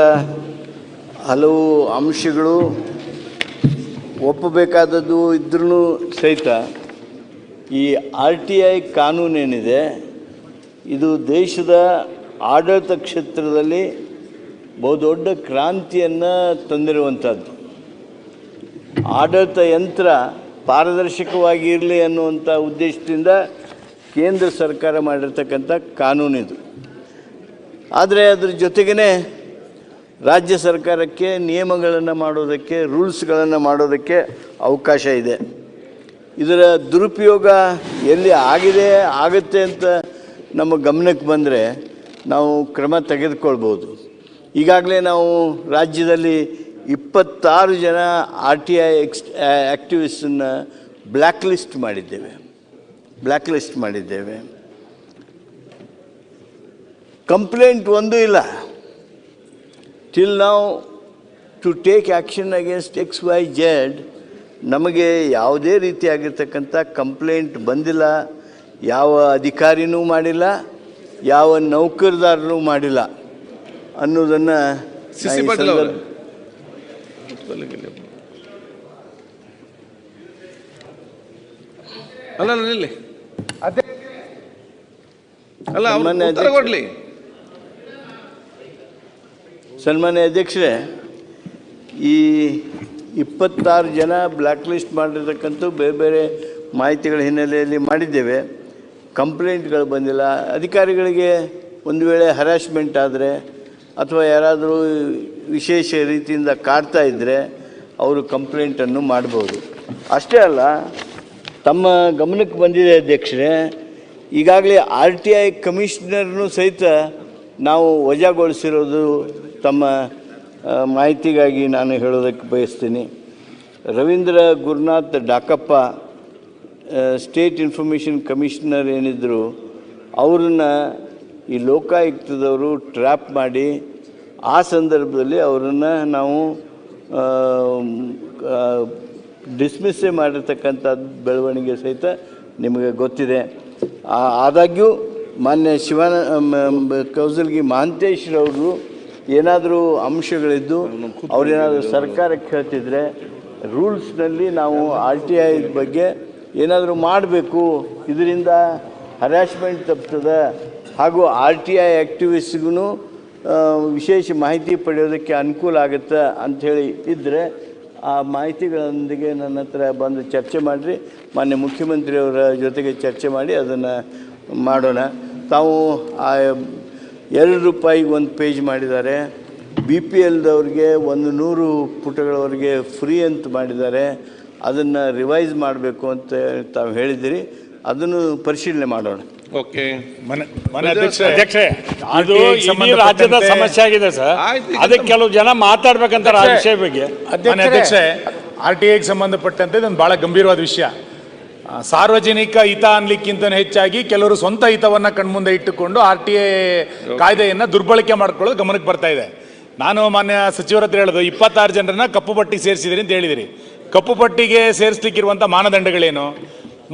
S7: ಹಲವು ಅಂಶಗಳು ಒಪ್ಪಬೇಕಾದದ್ದು ಇದ್ರೂ ಸಹಿತ ಈ ಆರ್ ಟಿ ಐ ಕಾನೂನೇನಿದೆ, ಇದು ದೇಶದ ಆಡಳಿತ ಕ್ಷೇತ್ರದಲ್ಲಿ ಬಹುದೊಡ್ಡ ಕ್ರಾಂತಿಯನ್ನು ತಂದಿರುವಂಥದ್ದು ಆಡಳಿತ ಯಂತ್ರ ಪಾರದರ್ಶಕವಾಗಿ ಇರಲಿ ಅನ್ನುವಂಥ ಉದ್ದೇಶದಿಂದ ಕೇಂದ್ರ ಸರ್ಕಾರ ಮಾಡಿರ್ತಕ್ಕಂಥ ಕಾನೂನಿದು. ಆದರೆ ಅದ್ರ ಜೊತೆಗೇ ರಾಜ್ಯ ಸರ್ಕಾರಕ್ಕೆ, ನಿಯಮಗಳನ್ನು ಮಾಡೋದಕ್ಕೆ, ರೂಲ್ಸ್ಗಳನ್ನು ಮಾಡೋದಕ್ಕೆ ಅವಕಾಶ ಇದೆ. ಇದರ ದುರುಪಯೋಗ ಎಲ್ಲಿ ಆಗಿದೆ, ಆಗುತ್ತೆ ಅಂತ ನಮ್ಮ ಗಮನಕ್ಕೆ ಬಂದರೆ ನಾವು ಕ್ರಮ ತೆಗೆದುಕೊಳ್ಬೋದು ಈಗಾಗಲೇ ನಾವು ರಾಜ್ಯದಲ್ಲಿ ಇಪ್ಪತ್ತಾರು ಜನ ಆರ್ ಟಿ ಐ ಎಕ್ಸ್ ಆ್ಯಕ್ಟಿವಿಸ್ಟನ್ನು ಬ್ಲ್ಯಾಕ್ ಲಿಸ್ಟ್ ಮಾಡಿದ್ದೇವೆ. ಬ್ಲ್ಯಾಕ್ ಲಿಸ್ಟ್ ಮಾಡಿದ್ದೇವೆ. ಕಂಪ್ಲೇಂಟ್ ಒಂದೂ ಇಲ್ಲ. ಟಿಲ್ ನಾವು to take action against X Y Z ನಮಗೆ ಯಾವುದೇ ರೀತಿಯಾಗಿರ್ತಕ್ಕಂಥ ಕಂಪ್ಲೇಂಟ್ ಬಂದಿಲ್ಲ ಯಾವ ಅಧಿಕಾರಿನೂ ಮಾಡಿಲ್ಲ ಯಾವ ನೌಕರದಾರನೂ ಮಾಡಿಲ್ಲ ಅನ್ನೋದನ್ನು
S2: ಅಲ್ಲ ಅಲ್ಲ ಕೊಡ್ಲಿ.
S7: ಸನ್ಮಾನ್ಯ ಅಧ್ಯಕ್ಷರೇ, ಈ ಇಪ್ಪತ್ತಾರು ಜನ ಬ್ಲ್ಯಾಕ್ ಲಿಸ್ಟ್ ಮಾಡಿರ್ತಕ್ಕಂಥ ಬೇರೆ ಬೇರೆ ಮಾಹಿತಿಗಳ ಹಿನ್ನೆಲೆಯಲ್ಲಿ ಮಾಡಿದ್ದೇವೆ. ಕಂಪ್ಲೇಂಟ್ಗಳು ಬಂದಿಲ್ಲ. ಅಧಿಕಾರಿಗಳಿಗೆ ಒಂದು ವೇಳೆ ಹರಾಸ್ಮೆಂಟ್ ಆದರೆ, ಅಥವಾ ಯಾರಾದರೂ ವಿಶೇಷ ರೀತಿಯಿಂದ ಕಾಡ್ತಾ ಇದ್ದರೆ ಅವರು ಕಂಪ್ಲೇಂಟನ್ನು ಮಾಡ್ಬೋದು. ಅಷ್ಟೇ ಅಲ್ಲ, ತಮ್ಮ ಗಮನಕ್ಕೆ ಬಂದಿದೆ ಅಧ್ಯಕ್ಷರೇ, ಈಗಾಗಲೇ ಆರ್ ಟಿ ಐ ಕಮಿಷನರ್ನು ಸಹಿತ ನಾವು ವಜಾಗೊಳಿಸಿರೋದು ತಮ್ಮ ಮಾಹಿತಿಗಾಗಿ ನಾನು ಹೇಳೋದಕ್ಕೆ ಬಯಸ್ತೀನಿ. Ravindra Gurunath Dakappa state information commissioner ಏನಿದ್ದರು ಅವ್ರನ್ನ ಈ ಲೋಕಾಯುಕ್ತದವರು ಟ್ರ್ಯಾಪ್ ಮಾಡಿ, ಆ ಸಂದರ್ಭದಲ್ಲಿ ಅವರನ್ನು ನಾವು ಡಿಸ್ಮಿಸ್ಸೇ ಮಾಡಿರ್ತಕ್ಕಂಥ ಬೆಳವಣಿಗೆ ಸಹಿತ ನಿಮಗೆ ಗೊತ್ತಿದೆ. ಆದಾಗ್ಯೂ ಮಾನ್ಯ ಶಿವಾನ ಕೌಸಲ್ಗಿ ಮಹಾಂತೇಶ್ರವರು ಏನಾದರೂ ಅಂಶಗಳಿದ್ದು ಅವರೇನಾದರೂ ಸರ್ಕಾರಕ್ಕೆ ಹೇಳ್ತಿದ್ರೆ ರೂಲ್ಸ್ನಲ್ಲಿ ನಾವು ಆರ್ ಟಿ ಐ ಬಗ್ಗೆ ಏನಾದರೂ ಮಾಡಬೇಕು. ಇದರಿಂದ ಹರ್ಯಾಸ್ಮೆಂಟ್ ತಪ್ತದೆ ಹಾಗೂ ಆರ್ ಟಿ ಐ ಆ್ಯಕ್ಟಿವಿಸ್ಟ್ಗೂ ವಿಶೇಷ ಮಾಹಿತಿ ಪಡೆಯೋದಕ್ಕೆ ಅನುಕೂಲ ಆಗುತ್ತೆ ಅಂಥೇಳಿ ಇದ್ದರೆ ಆ ಮಾಹಿತಿಗಳೊಂದಿಗೆ ನನ್ನ ಹತ್ರ ಬಂದು ಚರ್ಚೆ ಮಾಡಿರಿ. ಮಾನ್ಯ ಮುಖ್ಯಮಂತ್ರಿಯವರ ಜೊತೆಗೆ ಚರ್ಚೆ ಮಾಡಿ ಅದನ್ನು ಮಾಡೋಣ. ತಾವು ಆ ಎರಡು ರೂಪಾಯಿಗೆ ಒಂದು ಪೇಜ್ ಮಾಡಿದ್ದಾರೆ. ಬಿ ಪಿ ಎಲ್ದವ್ರಿಗೆ ಒಂದು ನೂರು ಪುಟಗಳವರೆಗೆ ಫ್ರೀ ಅಂತ ಮಾಡಿದ್ದಾರೆ. ಅದನ್ನು ರಿವೈಸ್ ಮಾಡಬೇಕು ಅಂತ ತಾವು ಹೇಳಿದ್ದೀರಿ. ಅದನ್ನು ಪರಿಶೀಲನೆ ಮಾಡೋಣ.
S2: ಓಕೆ.
S11: ಮನೆ ಮನೆ ಅಧ್ಯಕ್ಷ ಅಧ್ಯಕ್ಷೆ
S12: ಅದು ರಾಜ್ಯದ ಸಮಸ್ಯೆ ಆಗಿದೆ ಸರ್. ಅದಕ್ಕೆ ಕೆಲವು ಜನ ಮಾತಾಡ್ಬೇಕಂತಾರೆ ಆ ವಿಷಯ ಬಗ್ಗೆ.
S11: ಅಧ್ಯಕ್ಷೆ ಆರ್ ಟಿ ಐಗೆ ಸಂಬಂಧಪಟ್ಟಂತೆ ಇದೊಂದು ಬಹಳ ಗಂಭೀರವಾದ ವಿಷಯ. ಸಾರ್ವಜನಿಕ ಹಿತ ಅನ್ಲಿಕ್ಕಿಂತ ಹೆಚ್ಚಾಗಿ ಕೆಲವರು ಸ್ವಂತ ಹಿತವನ್ನ ಕಣ್ಮುಂದೆ ಇಟ್ಟುಕೊಂಡು ಆರ್ ಟಿ ಎ ಕಾಯ್ದೆಯನ್ನ ದುರ್ಬಳಕೆ ಮಾಡ್ಕೊಳ್ಳೋದು ಗಮನಕ್ಕೆ ಬರ್ತಾ ಇದೆ. ನಾನು ಮಾನ್ಯ ಸಚಿವರ ಹತ್ರ ಹೇಳೋದು ಇಪ್ಪತ್ತಾರು ಜನರನ್ನ ಕಪ್ಪು ಪಟ್ಟಿಗೆ ಸೇರಿಸಿದಿರಿ ಅಂತ ಹೇಳಿದಿರಿ. ಕಪ್ಪು ಪಟ್ಟಿಗೆ ಸೇರಿಸ್ಲಿಕ್ಕಿರುವಂಥ ಮಾನದಂಡಗಳೇನು?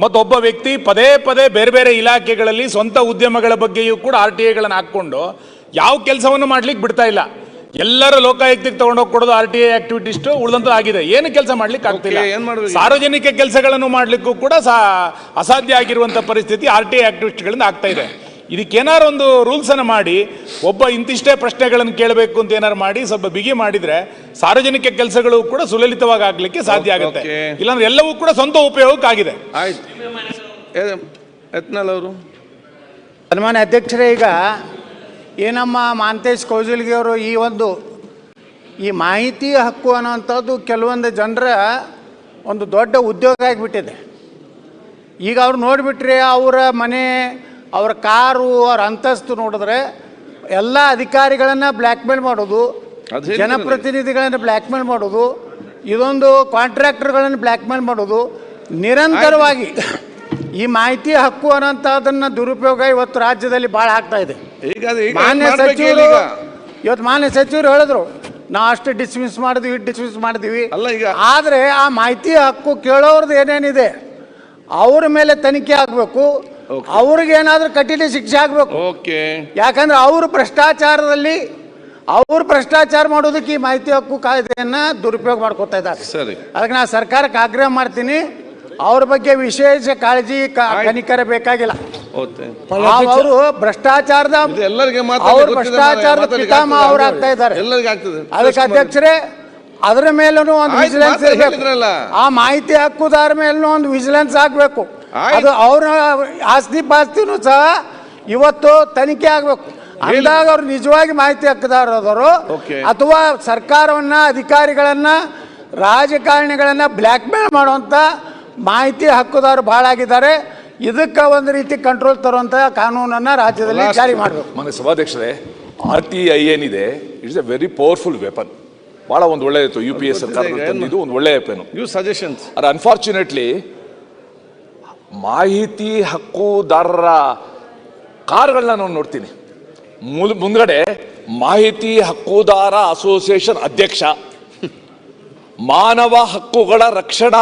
S11: ಮತ್ತೊಬ್ಬ ವ್ಯಕ್ತಿ ಪದೇ ಪದೇ ಬೇರೆ ಬೇರೆ ಇಲಾಖೆಗಳಲ್ಲಿ ಸ್ವಂತ ಉದ್ಯಮಗಳ ಬಗ್ಗೆಯೂ ಕೂಡ ಆರ್ ಟಿ ಐಗಳನ್ನು ಹಾಕ್ಕೊಂಡು ಯಾವ ಕೆಲಸವನ್ನು ಮಾಡ್ಲಿಕ್ಕೆ ಬಿಡ್ತಾ ಇಲ್ಲ. ಎಲ್ಲರೂ ಲೋಕಾಯುಕ್ತಕ್ಕೆ ತಗೊಂಡೋಗಿ ಕೊಡೋದು ಆರ್ ಟಿ ಐ ಆಕ್ಟಿವಿಟೀಸ್ ಉಳಿದಂತ ಆಗಿದೆ. ಏನು ಕೆಲಸ ಮಾಡ್ಲಿಕ್ಕೆ ಆಗ್ತಿಲ್ಲ. ಸಾರ್ವಜನಿಕ ಕೆಲಸಗಳನ್ನು ಮಾಡಲಿಕ್ಕೂ ಕೂಡ ಸಾ ಅಸಾಧ್ಯ ಆಗಿರುವಂತ ಪರಿಸ್ಥಿತಿ ಆರ್ ಟಿ ಐ ಆಕ್ಟಿವಿಸ್ಟ್ಗಳಿಂದ ಆಗ್ತಾ ಇದೆ. ಇದಕ್ಕೇನಾರು ಒಂದು ರೂಲ್ಸ್ ಅನ್ನು ಮಾಡಿ ಒಬ್ಬ ಇಂತಿಷ್ಟೇ ಪ್ರಶ್ನೆಗಳನ್ನು ಕೇಳಬೇಕು ಅಂತ ಏನಾರು ಮಾಡಿ ಸ್ವಲ್ಪ ಬಿಗಿ ಮಾಡಿದ್ರೆ ಸಾರ್ವಜನಿಕ ಕೆಲಸಗಳು ಕೂಡ ಸುಲಲಿತವಾಗಿ ಆಗಲಿಕ್ಕೆ ಸಾಧ್ಯ ಆಗುತ್ತೆ. ಇಲ್ಲಾಂದ್ರೆ ಎಲ್ಲವೂ ಕೂಡ ಸ್ವಂತ ಉಪಯೋಗಕ್ಕಾಗಿದೆ
S2: ಆಯ್ತು. ಯತ್ನಾಳ್ ಅವರು?
S12: ಸನ್ಮಾನ್ಯ ಅಧ್ಯಕ್ಷರೇ ಈಗ ಏನಮ್ಮ ಮಾಂತೇಶ್ ಕೌಜಲ್ಗಿ ಅವರು ಈ ಒಂದು ಈ ಮಾಹಿತಿ ಹಕ್ಕು ಅನ್ನೋವಂಥದ್ದು ಕೆಲವೊಂದು ಜನರ ಒಂದು ದೊಡ್ಡ ಉದ್ಯೋಗ ಆಗಿಬಿಟ್ಟಿದೆ ಈಗ ಅವ್ರು ನೋಡಿಬಿಟ್ರೆ ಅವರ ಮನೆ ಅವ್ರ ಕಾರು ಅವ್ರ ಅಂತಸ್ತು ನೋಡಿದ್ರೆ ಎಲ್ಲ ಅಧಿಕಾರಿಗಳನ್ನು ಬ್ಲ್ಯಾಕ್ಮೇಲ್ ಮಾಡೋದು. ಜನಪ್ರತಿನಿಧಿಗಳನ್ನು ಬ್ಲ್ಯಾಕ್ಮೇಲ್ ಮಾಡೋದು ಇದೊಂದು ಕಾಂಟ್ರಾಕ್ಟರ್ಗಳನ್ನು ಬ್ಲ್ಯಾಕ್ಮೇಲ್ ಮಾಡೋದು ನಿರಂತರವಾಗಿ ಈ ಮಾಹಿತಿ ಹಕ್ಕು ಅನ್ನೋಂಥದ್ದನ್ನು ದುರುಪಯೋಗ ಇವತ್ತು ರಾಜ್ಯದಲ್ಲಿ ಭಾಳ ಆಗ್ತಾ ಇದೆ.
S2: ಈಗ ಅದು ಈಗ
S12: ಮಾನ್ಯ
S2: ಮಾಡ್ಬೇಕು
S12: ಸಚಿವರು
S2: ಈಗ?
S12: ಇವತ್ತು ಮಾನ್ಯ ಸಚಿವರು ಹೇಳಿದ್ರು ನಾ ಅಷ್ಟು ಡಿಸ್ಮಿಸ್ ಮಾಡಿದ್ವಿ ಡಿಸ್ಮಿಸ್ ಮಾಡಿದ್ವಿ.
S2: ಅಲ್ಲ ಈಗ
S12: ಆದರೆ ಆ ಮಾಹಿತಿ ಹಕ್ಕು ಕೇಳೋರ್ದು ಏನೇನಿದೆ ಅವ್ರ ಮೇಲೆ ತನಿಖೆ ಆಗಬೇಕು ಅವ್ರಿಗೆ ಏನಾದರೂ ಕಠಿಣ ಶಿಕ್ಷೆ ಆಗಬೇಕು.
S2: ಓಕೆ
S12: ಯಾಕಂದ್ರೆ ಅವರು ಭ್ರಷ್ಟಾಚಾರದಲ್ಲಿ ಅವ್ರು ಭ್ರಷ್ಟಾಚಾರ ಮಾಡೋದಕ್ಕೆ ಈ ಮಾಹಿತಿ ಹಕ್ಕು ಕಾಯ್ದೆಯನ್ನ ದುರುಪಯೋಗ ಮಾಡ್ಕೊತಾ ಇದ್ದಾರೆ.
S2: ಸರಿ.
S12: ಅದಕ್ಕೆ ನಾನು ಸರ್ಕಾರಕ್ಕೆ ಆಗ್ರಹ ಮಾಡ್ತೀನಿ ಅವ್ರ ಬಗ್ಗೆ ವಿಶೇಷ ಕಾಳಜಿ ಕ- ಕನಿಕರ ಬೇಕಾಗಿಲ್ಲ.
S2: ಓಕೆ
S12: ಅವರು ಭ್ರಷ್ಟಾಚಾರದ
S2: ಎಲ್ಲರಿಗೆ
S12: ಅವ್ರು ಭ್ರಷ್ಟಾಚಾರದ ಪಿತಾಮಹ ಅವ್ರು ಆಗ್ತಾ ಇದ್ದಾರೆ.
S2: ಎಲ್ಲರಿಗೆ ಆಗ್ತದೆ.
S12: ಅದಕ್ಕೆ ಅಧ್ಯಕ್ಷರೇ ಅದರ ಮೇಲೂ ಒಂದು
S2: ಆಯ್ತು,
S12: ವಿಜಿಲೆನ್ಸ್
S2: ಹೇಳಿದ್ರಲ್ಲ.
S12: ಆ ಮಾಹಿತಿ ಹಕ್ಕುದಾರ ಮೇಲೂ ಒಂದು ವಿಜಿಲೆನ್ಸ್ ಆಗಬೇಕು.
S2: ಆಯ್ತು.
S12: ಅದು ಅವ್ರ ಆಸ್ತಿ ಪಾಸ್ತಿನೂ ಸಹ ಇವತ್ತು ತನಿಖೆ ಆಗಬೇಕು. ಅಂದಾಗ ಅವ್ರು ನಿಜವಾಗಿ ಮಾಹಿತಿ ಹಕ್ಕುದಾರದವರು.
S2: Okay.
S12: ಅಥವಾ ಸರ್ಕಾರವನ್ನ ಅಧಿಕಾರಿಗಳನ್ನ ರಾಜಕಾರಣಿಗಳನ್ನ ಬ್ಲ್ಯಾಕ್ ಮೇಲ್ ಮಾಡುವಂತ ಮಾಹಿತಿ ಹಕ್ಕುದಾರರು ಭಾಳ ಆಗಿದ್ದಾರೆ. ಇದಕ್ಕೆ ಒಂದು ರೀತಿ ಕಂಟ್ರೋಲ್ ತರುವಂತ ಕಾನೂನನ್ನ ರಾಜ್ಯದಲ್ಲಿ ಜಾರಿ ಮಾಡಬೇಕು.
S13: ಮನೆ ಸಭಾಧ್ಯಕ್ಷರೇ ಆರ್ ಟಿ ಐ ಏನಿದೆ it's a very powerful weapon ಭಾಳ ಒಂದು ಒಳ್ಳೆಯ ಇತ್ತು ಯು ಪಿ ಎಸ್ ಸರ್ಕಾರದಲ್ಲಿ ತಂದಿದ್ದು ಒಂದು ಒಳ್ಳೆಯ ವೆಪನ್
S2: ಯು ಸಜೆಷನ್ಸ್
S13: ಅದು ಅನ್ಫಾರ್ಚುನೇಟ್ಲಿ ಮಾಹಿತಿ ಹಕ್ಕುದಾರರ ಕಾರ್ಗಳನ್ನ ನಾನು ನೋಡ್ತೀನಿ. ಮುಲ್ ಮುಂದ್ಗಡೆ ಮಾಹಿತಿ ಹಕ್ಕುದಾರ ಅಸೋಸಿಯೇಷನ್ ಅಧ್ಯಕ್ಷ. ಮಾನವ ಹಕ್ಕುಗಳ ರಕ್ಷಣಾ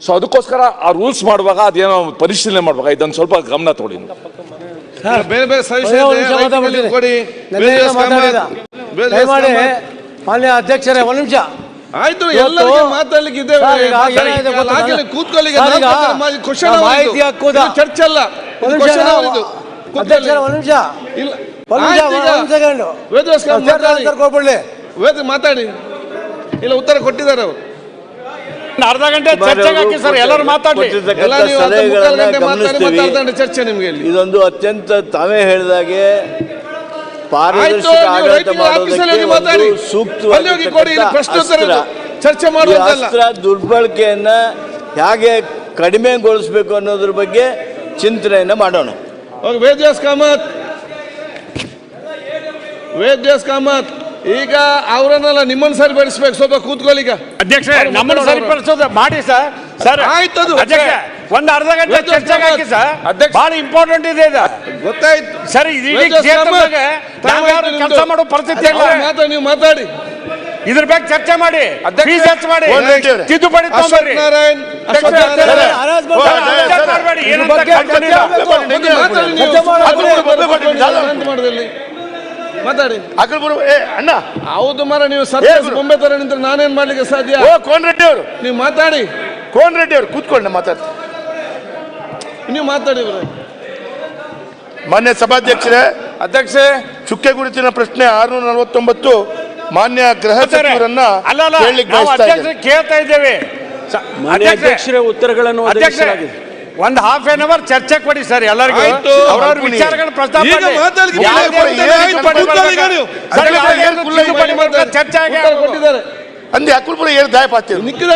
S13: ಸೊ ಅದಕ್ಕೋಸ್ಕರ ಆ ರೂಲ್ಸ್ ಮಾಡುವಾಗ ಅದೇನೋ ಪರಿಶೀಲನೆ ಮಾಡುವಾಗ ಇದನ್ನು ಸ್ವಲ್ಪ ಗಮನ ತಗೊಳ್ಳಿ.
S2: ಬೇರೆ ಬೇರೆ ಕೊಡಿ.
S9: ಮಾನ್ಯ ಅಧ್ಯಕ್ಷರೇ ಒಂದು ನಿಮಿಷ.
S2: ಆಯ್ತು ಎಲ್ಲರಿಗೆ ಮಾತಾಡ್ಲಿಕ್ಕೆ ಇದೆ
S9: ಸರ್, ಈಗ ಏನಾಗಿದೆ ಗೊತ್ತಾ?
S2: ಹಾಗೆಲ್ಲ ಕೂತ್ಕೊಳ್ಳಿ
S9: ಮಾಹಿತಿ ಹಕ್ಕುದ
S2: ಚರ್ಚ್ ಅಲ್ಲ.
S9: ಒಂದು ನಿಮಿಷ
S2: ಕ್ವಶನ್
S9: ಅಧ್ಯಕ್ಷರೇ ಒಂದು ನಿಮಿಷ.
S2: ಇಲ್ಲ. ಮಾತಾಡಿ. ವೇದ ಮಾತಾಡಿ. ಇಲ್ಲ ಉತ್ತರ ಕೊಟ್ಟಿದ್ದಾರೆ ಅವರು.
S14: ಅರ್ಧ ಗಂಟೆ ಚರ್ಚೆಗೆ ಹಾಕಿ ಸರ್ ಎಲ್ಲರೂ ಮಾತಾಡ್ಲಿ
S2: ಎಲ್ಲ ನೀವು ಹತ್ತು ಮುಕ್ಕಾಲು ಗಂಟೆ ಮಾತಾಡಿ ಚರ್ಚೆ ನಿಮ್ಗೆ ಇಲ್ಲಿ.
S7: ಇದೊಂದು ಅತ್ಯಂತ ತಾವೇ ಹೇಳಿದಾಗೆ
S2: ಆಯ್ತು
S7: ಪಾರದರ್ಶಕ
S2: ನೀವು
S7: ಆಡಳಿತ
S2: ರೈತರು ಆಫೀಸಲ್ಲಿ ಹೋಗಿ ಮಾತಾಡಿ. ಅಲ್ಲಿ ಹೋಗಿ ಕೊಡಿ ಇಲ್ಲಿ ಪ್ರಶ್ನೆ ಉತ್ತರ ಇದು. ಚರ್ಚೆ ಮಾಡುವಂತಲ್ಲ.
S7: ಅಸ್ತ್ರ ದುರ್ಬಳಕೆಯನ್ನ ಹೇಗೆ ಕಡಿಮೆಗೊಳಿಸಬೇಕು ಅನ್ನೋದ್ರ ಬಗ್ಗೆ ಚಿಂತನೆಯನ್ನ ಮಾಡೋಣ.
S2: ಹೋಗಿ ವೇದ್ಯಾಸ್ ಕಾಮತ್. ವೇದ್ಯಾಸ್ ಕಾಮತ್. ಈಗ ಅವರನ್ನೆಲ್ಲ ನಿಮ್ಮನ್ನ ಸರಿ ಬೆಳೆಸ್ಬೇಕು ಸ್ವಲ್ಪ ಕೂತ್ಕೊಳ್ಳಿ ಈಗ.
S14: ಅಧ್ಯಕ್ಷ ನಮ್ಮನ್ನ. ಸರಿಪಡಿಸೋದು ಮಾಡಿ ಸರ್. ಸರ್
S2: ಆಯ್ತು ಅದು.
S14: ಅಧ್ಯಕ್ಷ ಒಂದು ಅರ್ಧ ಗಂಟೆ ಚರ್ಚೆ ಹಾಕಿ ಸರ್.
S2: ಅಧ್ಯಕ್ಷ.
S14: ಬಹಳ ಇಂಪಾರ್ಟೆಂಟ್ ಇದೆ ಇದು.
S2: ಗೊತ್ತಾಯ್ತು.
S14: ಸರ್ ಇಡೀ ಕ್ಷೇತ್ರದಾಗ ಕೆಲಸ ಮಾಡೋ ಪರಿಸ್ಥಿತಿ ಇಲ್ಲ.
S2: ಮಾತಾಡಿ ನೀವು ಮಾತಾಡಿ.
S14: ಇದ್ರ ಬಗ್ಗೆ ಚರ್ಚೆ ಮಾಡಿ. ಫೀಸ್ ಹೆಚ್ಚು ಮಾಡಿ. ತಿದ್ದುಪಡಿ ಅಧ್ಯಕ್ಷ, ಮಾಡಬೇಡಿ, ಏನಂತ
S2: ಮಾತಾಡಿ. ಅಕಲ್ ಗುರು ಏ
S15: ಅಣ್ಣ.
S2: ಹೌದು ಮರ ನೀವು ಸತ್ಯ ಬೊಂಬೆ ತರ ನಿಂತ್ರೆ ನಾನೇನ್ ಮಾಡ್ಲಿಕ್ಕೆ ಸಾಧ್ಯ?
S15: ಓ ಕೋನ್ ರೆಡ್ಡಿ ಅವರು.
S2: ನೀವು ಮಾತಾಡಿ.
S15: ಕೋನ್ ರೆಡ್ಡಿ ಅವರು ಕೂತ್ಕೊಂಡು ಮಾತಾಡ್ತಾರೆ
S2: ನೀವು ಮಾತಾಡಿ ಇವ್ರೆ.
S15: ಮಾನ್ಯ ಸಭಾಧ್ಯಕ್ಷರೇ
S2: ಅಧ್ಯಕ್ಷೆ
S15: ಚುಕ್ಕೆ ಗುರುತಿನ ಪ್ರಶ್ನೆ ಆರುನೂರ ನಲವತ್ತೊಂಬತ್ತು ಮಾನ್ಯ ಗೃಹ ಸಚಿವರನ್ನ
S14: ಕೇಳ್ತಾ ಇದ್ದೇವೆ. ಅಧ್ಯಕ್ಷರೇ
S16: ಉತ್ತರಗಳನ್ನು
S14: ಒಂದು ಹಾಫ್ ಆನ್ ಅವರ್ ಚರ್ಚೆ ಕೊಡಿ ಸರ್ ಎಲ್ಲರಿಗೂ
S2: ಆಯ್ತು.
S14: ಅವ್ರವ್ರ
S15: ಮಾಡ್ಕೊಳ್ಳಿ.
S14: ಪ್ರಸ್ತಾಪ
S2: ಈಗ
S14: ಮಾಡಿ.
S2: ಮಾತಾಡ್ಲಿಕ್ಕೆ
S14: ಯಾವ್ದೇ
S2: ಬಿಡಿ,
S14: ಒಂದು
S2: ಆಯ್ತು,
S14: ತಿದ್ದುಪಡಿ
S2: ಕೂತ್ಕೊಳ್ಳಿ ಈಗ
S14: ಬರ್ಬೇಕು.
S2: ನೀವು.
S14: ಸರ್,
S2: ಏನು
S14: ಒಂದು
S2: ಕುಲ್ಲ
S14: ತಿದ್ದುಪಡಿ
S2: ಮಾಡಿ
S14: ಬರ್ಬೇಕು, ಚರ್ಚೆ ಆಗಿ
S2: ಉತ್ತರ ಕೊಟ್ಟಿದ್ದಾರೆ
S15: ಅಂದೆ ಅಕುಲ್ಪುರ ಏನು ದಾಯ
S2: ನಿಕ್ಕಿದ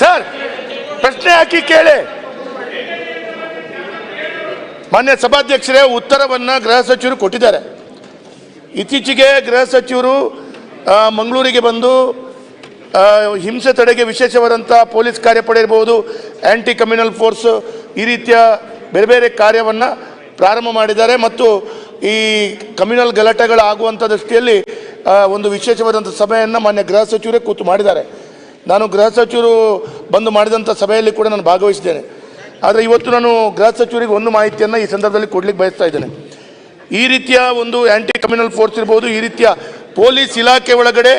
S15: ಸರ್ ಪ್ರಶ್ನೆ ಹಾಕಿ ಕೇಳಿ ಮಾನ್ಯ ಸಭಾಧ್ಯಕ್ಷರೇ ಉತ್ತರವನ್ನ ಗೃಹ ಸಚಿವರು ಕೊಟ್ಟಿದ್ದಾರೆ ಇತ್ತೀಚೆಗೆ ಗೃಹ ಸಚಿವರು ಮಂಗಳೂರಿಗೆ ಬಂದು ಹಿಂಸೆ ತಡೆಗೆ ವಿಶೇಷವಾದಂಥ ಪೊಲೀಸ್ ಕಾರ್ಯಪಡೆ ಇರ್ಬೋದು ಆ್ಯಂಟಿ ಕಮ್ಯುನಲ್ ಫೋರ್ಸ್ ಈ ರೀತಿಯ ಬೇರೆ ಬೇರೆ ಕಾರ್ಯವನ್ನು ಪ್ರಾರಂಭ ಮಾಡಿದ್ದಾರೆ. ಮತ್ತು ಈ ಕಮ್ಯುನಲ್ ಗಲಾಟೆಗಳು ಆಗುವಂಥ ದೃಷ್ಟಿಯಲ್ಲಿ ಒಂದು ವಿಶೇಷವಾದಂಥ ಸಭೆಯನ್ನು ಮಾನ್ಯ ಗೃಹ ಸಚಿವರೇ ಕೂತು ಮಾಡಿದ್ದಾರೆ. ನಾನು ಗೃಹ ಸಚಿವರು ಬಂದು ಮಾಡಿದಂಥ ಸಭೆಯಲ್ಲಿ ಕೂಡ ನಾನು ಭಾಗವಹಿಸಿದ್ದೇನೆ. ಆದರೆ ಇವತ್ತು ನಾನು ಗೃಹ ಸಚಿವರಿಗೆ ಒಂದು ಮಾಹಿತಿಯನ್ನು ಈ ಸಂದರ್ಭದಲ್ಲಿ ಕೊಡಲಿಕ್ಕೆ ಬಯಸ್ತಾ ಇದ್ದೇನೆ. ಈ ರೀತಿಯ ಒಂದು ಆ್ಯಂಟಿ ಕಮ್ಯುನಲ್ ಫೋರ್ಸ್ ಇರ್ಬೋದು, ಈ ರೀತಿಯ ಪೊಲೀಸ್ ಇಲಾಖೆ ಒಳಗಡೆ